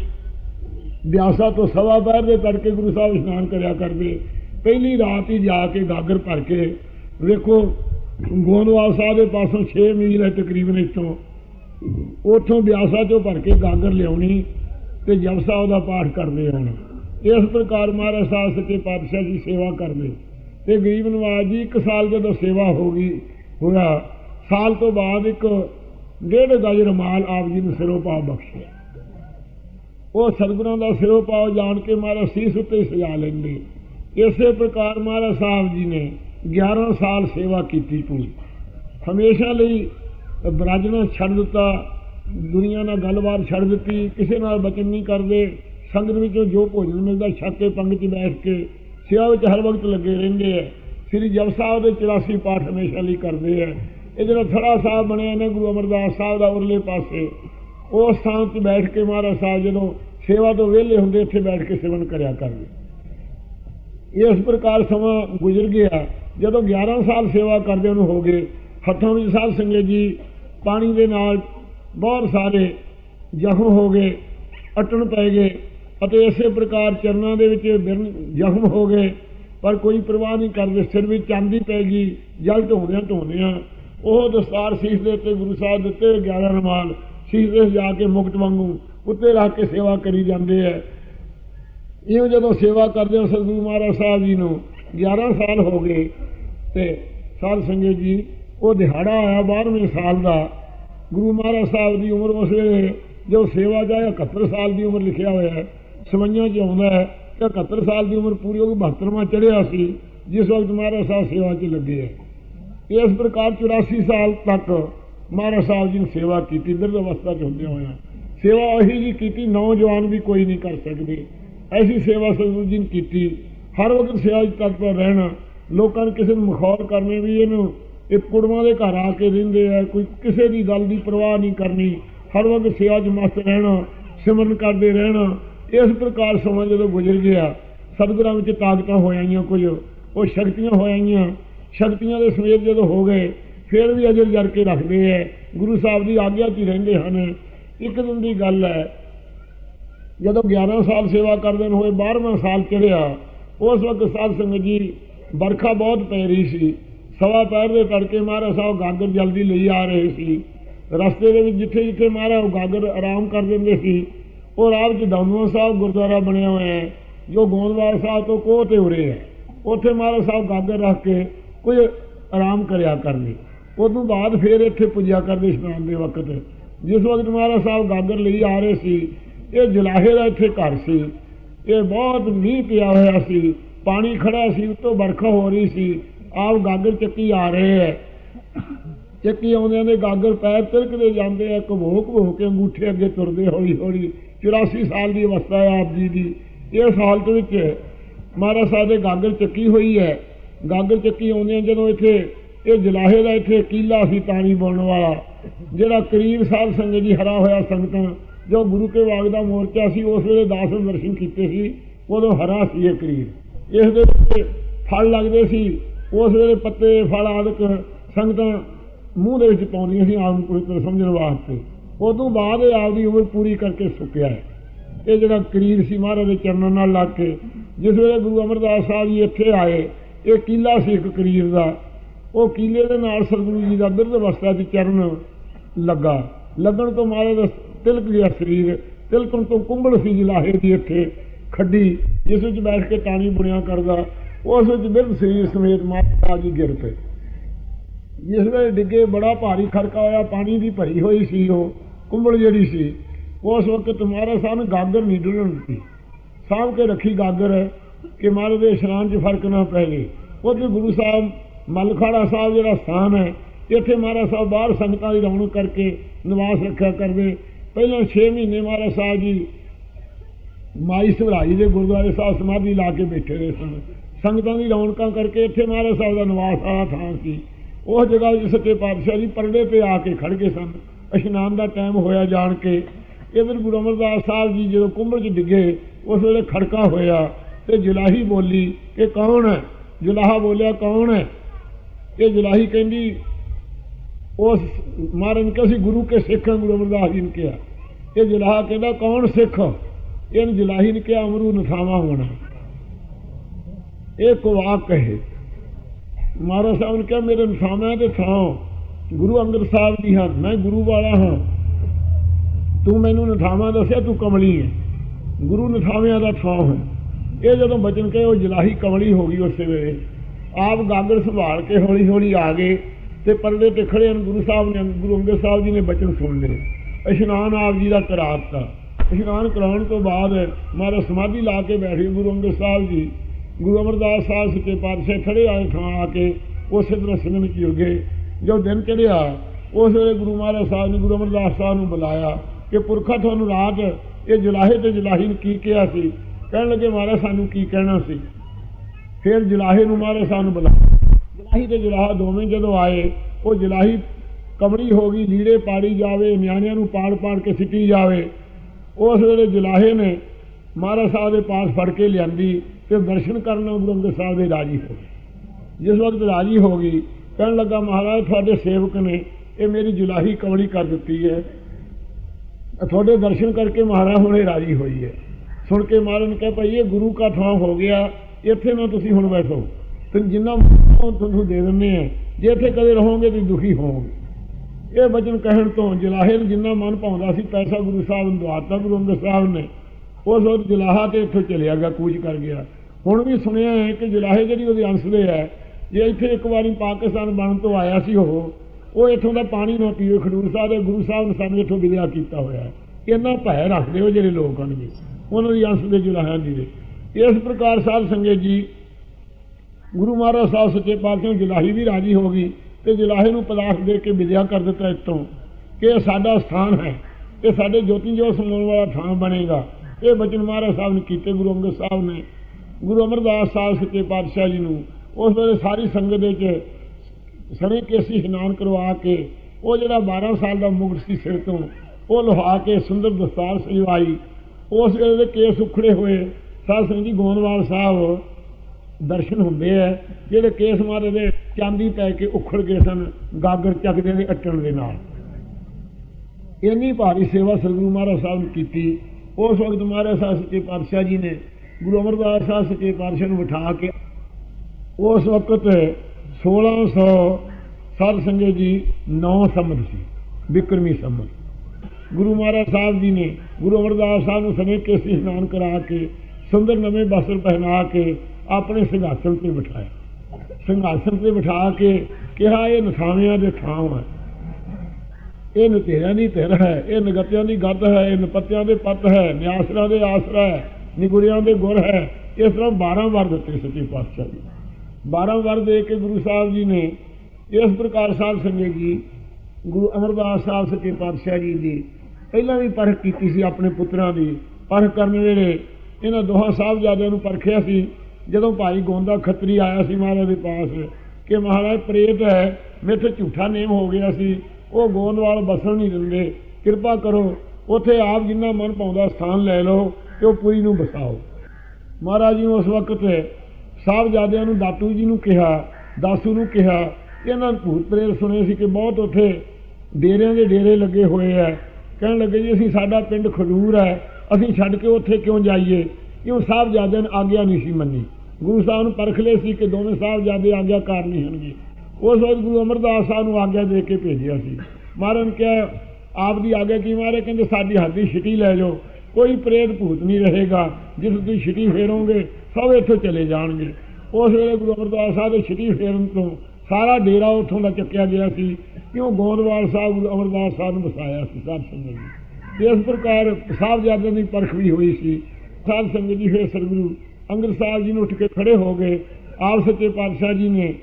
ਬਿਆਸਾ ਤੋਂ ਸਵਾ ਪਹਿਰ ਦੇ ਤੜਕੇ ਗੁਰੂ ਸਾਹਿਬ ਇਸ਼ਨਾਨ ਕਰਿਆ ਕਰਦੇ। ਪਹਿਲੀ ਰਾਤ ਹੀ ਜਾ ਕੇ ਗਾਗਰ ਭਰ ਕੇ ਵੇਖੋ, ਗੋਂਦਵਾਲ ਸਾਹਿਬ ਦੇ ਪਾਸੋਂ 6 ਮੀਲ ਹੈ ਤਕਰੀਬਨ ਇੱਥੋਂ। ਉੱਥੋਂ ਬਿਆਸਾ ਚੋਂ ਭਰ ਕੇ ਗਾਗਰ ਲਿਆਉਣੀ ਤੇ ਜਪ ਸਾਹਿਬ ਦਾ ਪਾਠ ਕਰਦੇ ਆਉਣਾ ਇਸ ਪ੍ਰਕਾਰ ਮਹਾਰਾਜ ਸਾਹਿਬ ਸੱਚੇ ਪਾਤਸ਼ਾਹ ਜੀ ਸੇਵਾ ਕਰਦੇ। ਤੇ ਗਰੀਬ ਨਵਾਜ ਜੀ, ਇੱਕ ਸਾਲ ਜਦੋਂ ਸੇਵਾ ਹੋ ਗਈ, ਹੋਇਆ, ਸਾਲ ਤੋਂ ਬਾਅਦ ਇੱਕ ਡੇਢ ਗਜ ਰਮਾਲ ਆਪ ਜੀ ਨੂੰ ਸਿਰੋਂ ਪਾ ਬਖਸ਼ਿਆ। ਉਹ ਸਤਿਗੁਰਾਂ ਦਾ ਸਿਰੋਂ ਪਾਉ ਜਾਣ ਕੇ ਮਹਾਰਾਜ ਸੀਸ ਉੱਤੇ ਸਜਾ ਲੈਂਦੇ। ਇਸੇ ਪ੍ਰਕਾਰ ਮਹਾਰਾਜ ਸਾਹਿਬ ਜੀ ਨੇ 11 ਸਾਲ ਸੇਵਾ ਕੀਤੀ ਪੂਰੀ। ਹਮੇਸ਼ਾ ਲਈ ਬਰਾਜਣਾ ਛੱਡ ਦਿੱਤਾ, ਦੁਨੀਆ ਨਾਲ ਗੱਲਬਾਤ ਛੱਡ ਦਿੱਤੀ, ਕਿਸੇ ਨਾਲ ਬਚਨ ਨਹੀਂ ਕਰਦੇ। ਸੰਗਤ ਵਿੱਚੋਂ ਜੋ ਭੋਜਨ ਮਿਲਦਾ, ਛੱਕ ਕੇ, ਪੰਗਤ 'ਚ ਬੈਠ ਕੇ ਸੇਵਾ ਵਿੱਚ ਹਰ ਵਕਤ ਲੱਗੇ ਰਹਿੰਦੇ ਆ। ਸ੍ਰੀ ਜਪ ਸਾਹਿਬ ਦੇ 84 ਪਾਠ ਹਮੇਸ਼ਾ ਲਈ ਕਰਦੇ ਆ। ਇਹ ਜਿਹੜਾ ਥੜਾ ਸਾਹਿਬ ਬਣਿਆ ਨਾ, ਗੁਰੂ ਅਮਰਦਾਸ ਸਾਹਿਬ ਦਾ ਉਰਲੇ ਪਾਸੇ ਉਸ ਸਥਾਨ 'ਤੇ ਬੈਠ ਕੇ ਮਹਾਰਾਜ ਸਾਹਿਬ ਜਦੋਂ ਸੇਵਾ ਤੋਂ ਵਿਹਲੇ ਹੁੰਦੇ, ਇੱਥੇ ਬੈਠ ਕੇ ਸੇਵਨ ਕਰਿਆ ਕਰਦੇ। ਇਸ ਪ੍ਰਕਾਰ ਸਮਾਂ ਗੁਜ਼ਰ ਗਿਆ। ਜਦੋਂ 11 ਸਾਲ ਸੇਵਾ ਕਰਦੇ, ਉਹਨੂੰ ਹੋ ਗਏ ਹੱਥਾਂ ਵਿੱਚ ਸਾਧ ਸੰਗਤ ਜੀ, ਪਾਣੀ ਦੇ ਨਾਲ ਬਹੁਤ ਸਾਰੇ ਜ਼ਖਮ ਹੋ ਗਏ, ਅਟਣ ਪੈ ਗਏ। ਅਤੇ ਇਸੇ ਪ੍ਰਕਾਰ ਚਰਨਾਂ ਦੇ ਵਿੱਚ ਬਿਰਨ ਜ਼ਖਮ ਹੋ ਗਏ, ਪਰ ਕੋਈ ਪਰਵਾਹ ਨਹੀਂ ਕਰਦੇ, ਸਿਰ ਵਿੱਚ ਚਾਂਦੀ ਪੈ ਗਈ, ਜਲ ਢੋਂਦਿਆਂ ਢੋਂਦਿਆਂ। ਉਹ ਦਸਤਾਰ ਸੀਸ ਦੇ ਉੱਤੇ ਗੁਰੂ ਸਾਹਿਬ ਦਿੱਤੇ 11 ਰਮਾਲ, ਸੀਸ ਦੇ ਜਾ ਕੇ ਮੁਕਤ ਵਾਂਗੂ ਉੱਤੇ ਰੱਖ ਕੇ ਸੇਵਾ ਕਰੀ ਜਾਂਦੇ ਐ ਇਉਂ ਜਦੋਂ ਸੇਵਾ ਕਰਦੇ ਹੋ ਸਤਿਗੁਰੂ ਮਹਾਰਾਜ ਸਾਹਿਬ ਜੀ ਨੂੰ 11 ਸਾਲ ਹੋ ਗਏ ਤੇ ਸਾਧ ਸੰਗਤ ਜੀ, ਉਹ ਦਿਹਾੜਾ ਆਇਆ 12ਵੇਂ ਸਾਲ ਦਾ। ਗੁਰੂ ਮਹਾਰਾਜ ਸਾਹਿਬ ਦੀ ਉਮਰ ਉਸ ਵੇਲੇ, ਜੋ ਸੇਵਾ ਜਾਏ 71 ਸਾਲ ਦੀ ਉਮਰ ਲਿਖਿਆ ਹੋਇਆ ਹੈ। ਸਵਈਆਂ 'ਚ ਆਉਂਦਾ ਹੈ ਕਿ 71 ਸਾਲ ਦੀ ਉਮਰ ਪੂਰੀ ਹੋ ਗਈ 72ਵਾਂ ਚੜ੍ਹਿਆ ਸੀ, ਜਿਸ ਵਕਤ ਮਹਾਰਾਜ ਸਾਹਿਬ ਸੇਵਾ 'ਚ ਲੱਗੇ ਹੈ। ਇਸ ਪ੍ਰਕਾਰ 84 ਸਾਲ ਤੱਕ ਮਹਾਰਾਜ ਸਾਹਿਬ ਜੀ ਨੇ ਸੇਵਾ ਕੀਤੀ ਬਿਰਧ ਅਵਸਥਾ 'ਚ ਹੁੰਦੇ ਹੋਇਆ ਸੇਵਾ ਉਹੀ ਜੀ ਕੀਤੀ, ਨੌਜਵਾਨ ਵੀ ਕੋਈ ਨਹੀਂ ਕਰ ਸਕਦੇ। ਐਸੀ ਸੇਵਾ ਸਤਿਗੁਰੂ ਜੀ ਨੇ ਕੀਤੀ। ਹਰ ਵਕਤ ਸੇਵਾ 'ਚ ਤਤਪਰ ਰਹਿਣਾ। ਲੋਕਾਂ ਨੂੰ ਕਿਸੇ ਨੂੰ ਮਖੌਲ ਕਰਨੇ ਵੀ ਇਹਨੂੰ, ਇਹ ਕੁੜਮਾਂ ਦੇ ਘਰ ਆ ਕੇ ਰਹਿੰਦੇ ਆ, ਕੋਈ ਕਿਸੇ ਦੀ ਗੱਲ ਦੀ ਪਰਵਾਹ ਨਹੀਂ ਕਰਨੀ। ਹਰ ਵਕਤ ਸੇਵਾ 'ਚ ਮਸਤ ਰਹਿਣਾ, ਸਿਮਰਨ ਕਰਦੇ ਰਹਿਣਾ। ਇਸ ਪ੍ਰਕਾਰ ਸਮਾਂ ਜਦੋਂ ਗੁਜ਼ਰ ਗਿਆ, ਸਤਿਗੁਰਾਂ ਵਿੱਚ ਤਾਕਤਾਂ ਹੋ ਆਈਆਂ ਕੁਝ, ਉਹ ਸ਼ਕਤੀਆਂ ਹੋ ਆਈਆਂ। ਸ਼ਕਤੀਆਂ ਦੇ ਸਮੇਤ ਜਦੋਂ ਹੋ ਗਏ, ਫਿਰ ਵੀ ਅਜੇ ਜਰ ਕੇ ਰੱਖਦੇ ਐ। ਗੁਰੂ ਸਾਹਿਬ ਦੀ ਆਗਿਆ 'ਚ ਹੀ ਰਹਿੰਦੇ ਹਨ। ਇੱਕ ਦਿਨ ਦੀ ਗੱਲ ਹੈ ਜਦੋਂ 11 ਸਾਲ ਸੇਵਾ ਕਰਦੇ ਹੋਏ 12ਵਾਂ ਸਾਲ ਚੜਿਆ ਉਸ ਵਕਤ ਸਾਧ ਸੰਗਤ ਜੀ ਵਰਖਾ ਬਹੁਤ ਪੈ ਰਹੀ ਸੀ। ਸਵਾ ਪੈਰ ਦੇ ਤੜਕੇ ਮਹਾਰਾਜ ਸਾਹਿਬ ਗਾਗਰ ਜਲਦੀ ਲਈ ਆ ਰਹੇ ਸੀ। ਰਸਤੇ ਦੇ ਵਿੱਚ ਜਿੱਥੇ ਜਿੱਥੇ ਮਹਾਰਾਜ ਉਹ ਗਾਗਰ ਆਰਾਮ ਕਰ ਦਿੰਦੇ ਸੀ ਉਹ ਰਾਹ ਵਿੱਚ ਦਮਦਮਾ ਸਾਹਿਬ ਗੁਰਦੁਆਰਾ ਬਣਿਆ ਹੋਇਆ ਹੈ। ਜੋ ਗੋਦਵਾਲ ਸਾਹਿਬ ਤੋਂ ਕੋਹ ਤੇ ਉਰੇ ਹੈ। ਉੱਥੇ ਮਹਾਰਾਜ ਸਾਹਿਬ ਗਾਗਰ ਰੱਖ ਕੇ ਕੁਝ ਆਰਾਮ ਕਰਿਆ ਕਰਨੀ। ਉਦੋਂ ਬਾਅਦ ਫਿਰ ਇੱਥੇ ਪੁੱਜਿਆ ਕਰਦੇ ਇਸ਼ਨਾਨ ਦੇ ਵਕਤ। ਜਿਸ ਵਕਤ ਮਹਾਰਾਜ ਸਾਹਿਬ ਗਾਗਰ ਲਈ ਆ ਰਹੇ ਸੀ, ਇਹ ਜਲਾਹੇ ਦਾ ਇੱਥੇ ਘਰ ਸੀ। ਇਹ ਬਹੁਤ ਮੀਂਹ ਪਿਆ ਹੋਇਆ ਸੀ। ਪਾਣੀ ਖੜਾ ਸੀ, ਉੱਤੋਂ ਵਰਖਾ ਹੋ ਰਹੀ ਸੀ। ਆਪ ਗਾਗਰ ਚੱਕੀ ਆ ਰਹੇ ਹੈ। ਚੱਕੀ ਆਉਂਦਿਆਂ ਦੇ ਗਾਗਰ ਪੈਰ ਤਿਲਕਦੇ ਜਾਂਦੇ ਆ ਘਵੋ ਘਵੋ ਕੇ ਅੰਗੂਠੇ ਅੱਗੇ ਤੁਰਦੇ ਹੌਲੀ ਹੌਲੀ 84 ਸਾਲ ਦੀ ਅਵਸਥਾ ਹੈ ਆਪ ਜੀ ਦੀ। ਇਸ ਹਾਲਤ ਵਿੱਚ ਮਹਾਰਾਜ ਸਾਹਿਬ ਦੇ ਗਾਗਰ ਚੱਕੀ ਹੋਈ ਹੈ। ਗਾਗਰ ਚੱਕੀ ਆਉਂਦਿਆਂ ਜਦੋਂ ਇੱਥੇ ਇਹ ਜਲਾਹੇ ਦਾ ਇੱਥੇ ਕੀਲਾ ਸੀ ਤਾਣੀ ਬੋਲਣ ਵਾਲਾ, ਜਿਹੜਾ ਕਰੀਬ ਸਾਹਿਬ ਸੰਗਤ ਜੀ ਹਰਾ ਹੋਇਆ ਸੰਗਤਾਂ, ਜੋ ਗੁਰੂ ਕੇ ਬਾਗ ਦਾ ਮੋਰਚਾ ਸੀ, ਉਸ ਵੇਲੇ ਦਾਸ ਦਰਸ਼ਨ ਕੀਤੇ ਸੀ, ਉਦੋਂ ਹਰਾ ਸੀ ਇਹ ਕਰੀਬ। ਇਸ ਦੇ ਵਿੱਚ ਫਲ ਲੱਗਦੇ ਸੀ, ਉਸ ਵੇਲੇ ਪੱਤੇ, ਫਲ ਆਦਿਕ ਸੰਗਤਾਂ ਮੂੰਹ ਦੇ ਵਿੱਚ ਪਾਉਂਦੀਆਂ ਸੀ ਆਮ ਨੂੰ ਸਮਝਣ ਵਾਸਤੇ। ਉਦੋਂ ਬਾਅਦ ਇਹ ਆਪਦੀ ਉਮਰ ਪੂਰੀ ਕਰਕੇ ਸੁੱਕਿਆ ਹੈ। ਇਹ ਜਿਹੜਾ ਕਰੀਰ ਸੀ ਮਹਾਰਾਜ ਦੇ ਚਰਨਾਂ ਨਾਲ ਲੱਗ ਕੇ, ਜਿਸ ਵੇਲੇ ਗੁਰੂ ਅਮਰਦਾਸ ਸਾਹਿਬ ਜੀ ਇੱਥੇ ਆਏ, ਇਹ ਕੀਲਾ ਸੀ ਇੱਕ ਕਰੀਰ ਦਾ। ਉਹ ਕੀਲੇ ਦੇ ਨਾਲ ਸਤਿਗੁਰੂ ਜੀ ਦਾ ਬਿਰਧ ਅਵਸਥਾ 'ਚ ਚਰਨ ਲੱਗਾ। ਲੱਗਣ ਤੋਂ ਮਹਾਰਾਜ ਦਾ ਤਿਲਕ ਗਿਆ ਸਰੀਰ, ਤਿਲਕਣ ਤੋਂ ਕੁੰਬਲ ਸੀ ਜਲਾਹੇ ਦੀ ਇੱਥੇ ਖੱਡੀ, ਜਿਸ ਵਿੱਚ ਬੈਠ ਕੇ ਟਾਣੀ ਬੁਣਿਆ ਕਰਦਾ। ਉਸ ਵਿੱਚ ਬਿਰਧ ਸਰੀਰ ਸਮੇਤ ਮਾਤਾ ਜੀ ਗਿਰ ਪਏ। ਜਿਸ ਵੇਲੇ ਡਿੱਗੇ, ਬੜਾ ਭਾਰੀ ਖੜਕਾ ਹੋਇਆ, ਪਾਣੀ ਦੀ ਭਰੀ ਹੋਈ ਸੀ ਉਹ। ਕੁੰਬਲ ਜਿਹੜੀ ਸੀ, ਉਸ ਵਕਤ ਮਹਾਰਾਜ ਸਾਹਿਬ ਨੇ ਗਾਗਰ ਨਹੀਂ ਡੁੱਲਣ ਦਿੱਤੀ। ਸਾਂਭ ਕੇ ਰੱਖੀ ਗਾਗਰ ਹੈ ਕਿ ਮਹਾਰਾਜ ਦੇ ਇਸ਼ਨਾਨ 'ਚ ਫ਼ਰਕ ਨਾ ਪੈ ਜੇ। ਉੱਥੇ ਗੁਰੂ ਸਾਹਿਬ ਮਲਖਾੜਾ ਸਾਹਿਬ ਜਿਹੜਾ ਸਥਾਨ ਹੈ, ਇੱਥੇ ਮਹਾਰਾਜ ਸਾਹਿਬ ਬਾਹਰ ਸੰਗਤਾਂ ਦੀ ਰੌਣਕ ਕਰਕੇ ਨਿਵਾਸ ਰੱਖਿਆ ਕਰਦੇ। ਪਹਿਲਾਂ 6 ਮਹੀਨੇ ਮਹਾਰਾਜ ਸਾਹਿਬ ਜੀ ਮਾਈ ਸਵਰਾਈ ਦੇ ਗੁਰਦੁਆਰੇ ਸਾਹਿਬ ਸਮਾਧੀ ਲਾ ਕੇ ਬੈਠੇ ਰਹੇ ਸਨ। ਸੰਗਤਾਂ ਦੀ ਰੌਣਕਾਂ ਕਰਕੇ ਇੱਥੇ ਮਹਾਰਾਜ ਸਾਹਿਬ ਦਾ ਨਿਵਾਸ ਵਾਲਾ ਥਾਂ ਸੀ। ਉਹ ਜਗ੍ਹਾ ਵਿੱਚ ਸੱਚੇ ਪਾਤਸ਼ਾਹ ਜੀ ਪਰੜੇ ਤੇ ਆ ਕੇ ਖੜ ਗਏ ਸਨ। ਇਸ਼ਨਾਨ ਦਾ ਟਾਈਮ ਹੋਇਆ ਜਾਣ ਕੇ। ਇਧਰ ਗੁਰੂ ਅਮਰਦਾਸ ਸਾਹਿਬ ਜੀ ਜਦੋਂ ਕੁੰਭਲ 'ਚ ਡਿੱਗੇ, ਉਸ ਵੇਲੇ ਖੜਕਾ ਹੋਇਆ ਤੇ ਜਲਾਹੀ ਬੋਲੀ ਕਿ ਕੌਣ ਹੈ? ਜਲਾਹਾ ਬੋਲਿਆ, ਕੌਣ ਹੈ? ਇਹ ਜਲਾਹੀ ਕਹਿੰਦੀ, ਉਸ ਮਹਾਰਾਜ ਨੇ ਅਸੀਂ ਗੁਰੂ ਕੇ ਸਿੱਖ ਗੁਰੂ ਅਮਰਦਾਸ ਜੀ ਨੇ ਕਿਹਾ। ਇਹ ਜੁਲਾਹਾ ਕਹਿੰਦਾ, ਕੌਣ ਸਿੱਖ? ਇਹਨ ਜਲਾਹੀ ਨੇ ਕਿਹਾ, ਅਮਰੂ ਨਥਾਵਾ ਹੋਣਾ ਇਹ ਕੋਵਾਕ ਕਹੇ ਮਹਾਰਾਜ ਸਾਹਿਬ ਨੇ ਕਿਹਾ, ਮੇਰੇ ਨਥਾਵਾਂ ਤੇ ਥਾਂ ਗੁਰੂ ਅੰਗਦ ਸਾਹਿਬ ਜੀ ਹਨ, ਮੈਂ ਗੁਰੂ ਵਾਲਾ ਹਾਂ। ਤੂੰ ਮੈਨੂੰ ਨਥਾਵਾਂ ਦੱਸਿਆ, ਤੂੰ ਕਮਲੀ ਹੈ। ਗੁਰੂ ਨਥਾਵਿਆਂ ਦਾ ਥਾਂ ਹੈ। ਇਹ ਜਦੋਂ ਬਚਨ ਕਹੇ, ਉਹ ਜਲਾਹੀ ਕਮਲੀ ਹੋ ਗਈ ਉਸੇ ਵੇਲੇ। ਆਪ ਗਾਗਰ ਸੰਭਾਲ ਕੇ ਹੌਲੀ ਹੌਲੀ ਆ ਗਏ ਤੇ ਪਰਦੇ ਤੇ ਖੜੇ ਹਨ। ਗੁਰੂ ਸਾਹਿਬ ਨੇ, ਗੁਰੂ ਅੰਗਦ ਸਾਹਿਬ ਜੀ ਨੇ ਬਚਨ ਸੁਣ ਲਏ। ਇਸ਼ਨਾਨ ਆਪ ਜੀ ਦਾ ਕਰਾ ਦਿੱਤਾ ਇਸ਼ਨਾਨ ਕਰਾਉਣ ਤੋਂ ਬਾਅਦ ਮਹਾਰਾਜ ਸਮਾਧੀ ਲਾ ਕੇ ਬੈਠੇ ਗੁਰੂ ਅੰਗਦ ਸਾਹਿਬ ਜੀ। ਗੁਰੂ ਅਮਰਦਾਸ ਸਾਹਿਬ ਸੱਚੇ ਪਾਤਸ਼ਾਹ ਖੜੇ ਆਏ ਥਾਂ ਆ ਕੇ ਉਸੇ ਤਰ੍ਹਾਂ ਸਿੰਘਨ ਕੀ ਹੋ ਗਏ। ਜੋ ਦਿਨ ਚੜਿਆ, ਉਸ ਵੇਲੇ ਗੁਰੂ ਮਹਾਰਾਜ ਸਾਹਿਬ ਨੇ ਗੁਰੂ ਅਮਰਦਾਸ ਸਾਹਿਬ ਨੂੰ ਬੁਲਾਇਆ ਕਿ ਪੁਰਖਾ ਤੁਹਾਨੂੰ ਰਾਤ ਇਹ ਜਲਾਹੇ ਤੇ ਜਲਾਹੀ ਨੇ ਕੀ ਕਿਹਾ ਸੀ? ਕਹਿਣ ਲੱਗੇ, ਮਹਾਰਾਜ, ਸਾਨੂੰ ਕੀ ਕਹਿਣਾ ਸੀ? ਫਿਰ ਜਲਾਹੇ ਨੂੰ ਮਹਾਰਾਜ ਸਾਹਿਬ ਨੂੰ ਬੁਲਾਇਆ। ਜਲਾਹੀ ਤੇ ਜਲਾਹਾ ਦੋਵੇਂ ਜਦੋਂ ਆਏ, ਉਹ ਜਲਾਹੀ ਕਮੜੀ ਹੋ ਗਈ, ਲੀੜੇ ਪਾੜੀ ਜਾਵੇ, ਨਿਆਣਿਆਂ ਨੂੰ ਪਾੜ ਪਾੜ ਕੇ ਸਿੱਟੀ ਜਾਵੇ। ਉਸ ਵੇਲੇ ਜਲਾਹੇ ਨੇ ਮਹਾਰਾਜ ਸਾਹਿਬ ਦੇ ਪਾਸ ਫੜ ਕੇ ਲਿਆਂਦੀ ਤੇ ਦਰਸ਼ਨ ਕਰਨ ਗੁਰੂ ਅੰਗਦ ਸਾਹਿਬ ਦੇ ਰਾਜੀ ਹੋ ਗਏ। ਜਿਸ ਵਕਤ ਰਾਜੀ ਹੋ ਗਈ ਕਹਿਣ ਲੱਗਾ, ਮਹਾਰਾਜ, ਤੁਹਾਡੇ ਸੇਵਕ ਨੇ ਇਹ ਮੇਰੀ ਜੁਲਾਹੀ ਕਮੜੀ ਕਰ ਦਿੱਤੀ ਹੈ। ਤੁਹਾਡੇ ਦਰਸ਼ਨ ਕਰਕੇ ਮਹਾਰਾਜ ਹੁਣੇ ਰਾਜੀ ਹੋਈ ਹੈ। ਸੁਣ ਕੇ ਮਹਾਰਾਜ ਨੇ ਕਿਹਾ, ਭਾਈ, ਇਹ ਗੁਰੂ ਕਾ ਥਾਂ ਹੋ ਗਿਆ। ਇੱਥੇ ਨਾ ਤੁਸੀਂ ਹੁਣ ਬੈਠੋ। ਤੇ ਜਿੰਨਾ ਤੁਹਾਨੂੰ ਦੇ ਦਿੰਦੇ ਆ ਜੇ ਇੱਥੇ ਕਦੇ ਰਹੋਗੇ ਤੇ ਦੁਖੀ ਹੋਵੋਗੇ। ਇਹ ਵਚਨ ਕਹਿਣ ਤੋਂ ਜਲਾਹੇ ਨੂੰ ਜਿੰਨਾ ਮਨ ਪਾਉਂਦਾ ਸੀ, ਪੈਸਾ ਗੁਰੂ ਸਾਹਿਬ ਨੂੰ ਦਵਾਤਾ, ਗੁਰੂ ਅੰਗਦ ਸਾਹਿਬ ਨੇ। ਉਸ ਵਕਤ ਜਲਾਹਾ ਤੇ ਇੱਥੋਂ ਚਲਿਆ ਗਿਆ, ਕੂਚ ਕਰ ਗਿਆ। ਹੁਣ ਵੀ ਸੁਣਿਆ ਹੈ ਕਿ ਜਲਾਹੇ ਜਿਹੜੀ ਉਹਦੇ ਅੰਸ਼ ਦੇ ਹੈ ਜੇ ਇੱਥੇ ਇੱਕ ਵਾਰੀ ਪਾਕਿਸਤਾਨ ਬਣਨ ਤੋਂ ਆਇਆ ਸੀ ਉਹ ਉਹ ਇੱਥੋਂ ਦਾ ਪਾਣੀ ਨਾ ਪੀਓ ਖਡੂਰ ਸਾਹਿਬ ਦੇ ਗੁਰੂ ਸਾਹਿਬ ਨੇ ਸਾਨੂੰ ਇੱਥੋਂ ਵਿਦਿਆ ਕੀਤਾ ਹੋਇਆ ਹੈ। ਇੰਨਾ ਭੈ ਰੱਖਦੇ ਹੋ ਜਿਹੜੇ ਲੋਕ ਹਨ ਜੀ ਉਹਨਾਂ ਦੀ ਅੰਸ਼ ਦੇ ਜਲਾਹਾਂ ਦੀ ਦੇ ਇਸ ਪ੍ਰਕਾਰ ਸਾਧ ਸੰਗਤ ਜੀ, ਗੁਰੂ ਮਹਾਰਾਜ ਸਾਹਿਬ ਸੱਚੇ ਪਾਤਸ਼ਾਹ ਨੂੰ ਜਲਾਹੀ ਵੀ ਰਾਜੀ ਹੋ ਗਈ ਤੇ ਜਲਾਹੇ ਨੂੰ ਪਦਾਰਥ ਦੇ ਕੇ ਵਿਦਿਆ ਕਰ ਦਿੱਤਾ ਇਤੋਂ ਕਿ ਇਹ ਸਾਡਾ ਸਥਾਨ ਹੈ, ਇਹ ਸਾਡੇ ਜੋਤੀ ਜੋਤ ਸਮਾਉਣ ਵਾਲਾ ਥਾਂ ਬਣੇਗਾ। ਇਹ ਬਚਨ ਮਹਾਰਾਜ ਸਾਹਿਬ ਨੇ ਕੀਤੇ, ਗੁਰੂ ਅੰਗਦ ਸਾਹਿਬ ਨੇ, ਗੁਰੂ ਅਮਰਦਾਸ ਸਾਹਿਬ ਸੱਚੇ ਪਾਤਸ਼ਾਹ ਜੀ ਨੂੰ। ਉਸ ਵੇਲੇ ਸਾਰੀ ਸੰਗਤ ਦੇ ਵਿੱਚ ਸਣੇ ਕੇਸੀ ਇਸ਼ਨਾਨ ਕਰਵਾ ਕੇ ਉਹ ਜਿਹੜਾ 12 ਸਾਲ ਦਾ ਮੁਗਟ ਸੀ ਸਿਰ ਤੋਂ, ਉਹ ਲੁਹਾ ਕੇ ਸੁੰਦਰ ਦਸਤਾਰ ਸਜਵਾਈ। ਉਸ ਵੇਲੇ ਦੇ ਕੇਸ ਉਖੜੇ ਹੋਏ। ਸਾਧ ਸੰਗਤ ਜੀ ਗੋਂਦਵਾਲ ਸਾਹਿਬ। ਦਰਸ਼ਨ ਹੁੰਦੇ ਆ। ਜਿਹੜੇ ਕੇਸ ਮਾਰੇ ਦੇ ਚਾਂਦੀ ਪੈ ਕੇ ਉਖੜ ਗਏ ਸਨ, ਗਾਗਰ ਚੱਕਦੇ ਦੇ ਅਟਣ ਦੇ ਨਾਲ। ਇੰਨੀ ਭਾਰੀ ਸੇਵਾ ਸਤਿਗੁਰੂ ਮਹਾਰਾਜ ਸਾਹਿਬ ਨੇ ਕੀਤੀ। ਉਸ ਵਕਤ ਮਹਾਰਾਜ ਸਾਹਿਬ ਸੱਚੇ ਪਾਤਸ਼ਾਹ ਜੀ ਨੇ, ਗੁਰੂ ਅਮਰਦਾਸ ਸਾਹਿਬ ਸੱਚੇ ਪਾਤਸ਼ਾਹ ਨੂੰ ਬਿਠਾ ਕੇ ਉਸ ਵਕਤ 1600 ਸਾਧ ਸੰਗਤ ਜੀ 9 ਸੰਮਤ ਸੀ ਬਿਕਰਮੀ ਸੰਮਤ ਗੁਰੂ ਮਹਾਰਾਜ ਸਾਹਿਬ ਜੀ ਨੇ ਗੁਰੂ ਅਮਰਦਾਸ ਸਾਹਿਬ ਨੂੰ ਸਮੇਂ ਕੇ ਇਸ਼ਨਾਨ ਕਰਾ ਕੇ, ਸੁੰਦਰ ਨਵੇਂ ਵਸਤਰ ਪਹਿਨਾ ਕੇ ਆਪਣੇ ਸਿੰਘਾਸਨ ਤੇ ਬਿਠਾਇਆ। ਸਿੰਘਾਸਨ ਤੇ ਬਿਠਾ ਕੇ ਕਿਹਾ, ਇਹ ਨਸਾਵਿਆਂ ਦੇ ਥਾਂ ਹੈ ਇਹ ਨਤੇਰਿਆਂ ਦੀ ਧਿਰ ਹੈ, ਇਹ ਨਗਤਿਆਂ ਦੀ ਗੱਦ ਹੈ, ਇਹ ਨਪੱਤਿਆਂ ਦੇ ਪੱਤ ਹੈ, ਨਿਆਸਰਾਂ ਦੇ ਆਸਰਾ ਹੈ, ਨਿਗੁਰਿਆਂ ਦੇ ਗੁਰ ਹੈ। ਇਸ ਤਰ੍ਹਾਂ 12 ਵਾਰ ਦਿੱਤੇ ਸੱਚੇ ਪਾਤਸ਼ਾਹ ਜੀ। 12 ਵਰ ਦੇ ਕੇ ਗੁਰੂ ਸਾਹਿਬ ਜੀ ਨੇ ਇਸ ਪ੍ਰਕਾਰ ਸਾਹਿਬ ਸੰਗਤ ਜੀ, ਗੁਰੂ ਅਮਰਦਾਸ ਸਾਹਿਬ ਸੱਚੇ ਪਾਤਸ਼ਾਹ ਜੀ ਦੀ ਪਹਿਲਾਂ ਵੀ ਪਰਖ ਕੀਤੀ ਸੀ ਆਪਣੇ ਪੁੱਤਰਾਂ ਦੀ, ਪਰਖ ਕਰਨ ਵੇਲੇ ਇਹਨਾਂ ਦੋਹਾਂ ਸਾਹਿਬਜ਼ਾਦਿਆਂ ਨੂੰ ਪਰਖਿਆ ਸੀ। ਜਦੋਂ ਭਾਈ ਗੋਂਦਾ ਖੱਤਰੀ ਆਇਆ ਸੀ ਮਹਾਰਾਜ ਦੇ ਪਾਸ ਕਿ ਮਹਾਰਾਜ ਪ੍ਰੇਤ ਹੈ, ਮੇਥੇ ਝੂਠਾ ਨੇਮ ਹੋ ਗਿਆ ਸੀ, ਉਹ ਗੋਂਦਵਾਲ ਬਸਣ ਨਹੀਂ ਦਿੰਦੇ। ਕਿਰਪਾ ਕਰੋ, ਉੱਥੇ ਆਪ ਜਿੰਨਾ ਮਨ ਪਾਉਂਦਾ ਸਥਾਨ ਲੈ ਲਓ ਤੇ ਉਹ ਪੂਰੀ ਨੂੰ ਬਸਾਓ। ਮਹਾਰਾਜ ਜੀ ਨੂੰ ਉਸ ਵਕਤ ਸਾਹਿਬਜ਼ਾਦਿਆਂ ਨੂੰ ਦਾਤੂ ਜੀ ਨੂੰ ਕਿਹਾ, ਦਾਸੂ ਨੂੰ ਕਿਹਾ। ਇਹਨਾਂ ਨੂੰ ਭੂਤ ਪ੍ਰੇਤ ਸੁਣੇ ਸੀ ਕਿ ਬਹੁਤ ਉੱਥੇ ਡੇਰਿਆਂ ਦੇ ਡੇਰੇ ਲੱਗੇ ਹੋਏ ਆ ਕਹਿਣ ਲੱਗੇ ਜੀ, ਅਸੀਂ ਸਾਡਾ ਪਿੰਡ ਖਡੂਰ ਹੈ ਅਸੀਂ ਛੱਡ ਕੇ ਉੱਥੇ ਕਿਉਂ ਜਾਈਏ? ਕਿਉਂ ਸਾਹਿਬਜ਼ਾਦਿਆਂ ਨੇ ਆਗਿਆ ਨਹੀਂ ਸੀ ਮੰਨੀ। ਗੁਰੂ ਸਾਹਿਬ ਨੂੰ ਪਰਖ ਲਏ ਸੀ ਕਿ ਦੋਵੇਂ ਸਾਹਿਬਜ਼ਾਦੇ ਆਗਿਆਕਾਰ ਨਹੀਂ ਹੋਣਗੇ। ਉਸ ਵਕਤ ਗੁਰੂ ਅਮਰਦਾਸ ਸਾਹਿਬ ਨੂੰ ਆਗਿਆ ਦੇ ਕੇ ਭੇਜਿਆ ਸੀ। ਮਹਾਰਾਜ ਨੇ ਕਿਹਾ, ਆਪ ਦੀ ਆਗਿਆ ਕੀ ਮਾਰੇ? ਕਹਿੰਦੇ, ਸਾਡੀ ਹੱਥ ਛਿਟੀ ਲੈ ਜਾਓ। ਕੋਈ ਪ੍ਰੇਤ ਭੂਤ ਨਹੀਂ ਰਹੇਗਾ, ਜਿਸ ਤੁਸੀਂ ਛਿਟੀ ਫੇਰੋਂਗੇ, ਸਭ ਇੱਥੋਂ ਚਲੇ ਜਾਣਗੇ। ਉਸ ਵੇਲੇ ਗੁਰੂ ਅਮਰਦਾਸ ਸਾਹਿਬ ਦੇ ਛਿਟੀ ਫੇਰਨ ਤੋਂ ਸਾਰਾ ਡੇਰਾ ਉੱਥੋਂ ਦਾ ਚੱਕਿਆ ਗਿਆ ਸੀ, ਕਿਉਂ ਗੋਦਵਾਲ ਸਾਹਿਬ, ਗੁਰੂ ਅਮਰਦਾਸ ਸਾਹਿਬ ਨੂੰ ਵਸਾਇਆ ਸੀ, ਸਾਧ ਸੰਗਤ ਜੀ ਇਸ ਪ੍ਰਕਾਰ ਸਾਹਿਬਜ਼ਾਦਿਆਂ ਦੀ ਪਰਖ ਵੀ ਹੋਈ ਸੀ। ਸਾਧ ਸੰਗਤ ਜੀ ਫਿਰ ਸਤਿਗੁਰੂ ਅੰਗਦ ਸਾਹਿਬ ਜੀ ਨੂੰ ਉੱਠ ਕੇ ਖੜੇ ਹੋ ਗਏ। ਆਪ ਸੱਚੇ ਪਾਤਸ਼ਾਹ ਜੀ ਨੇ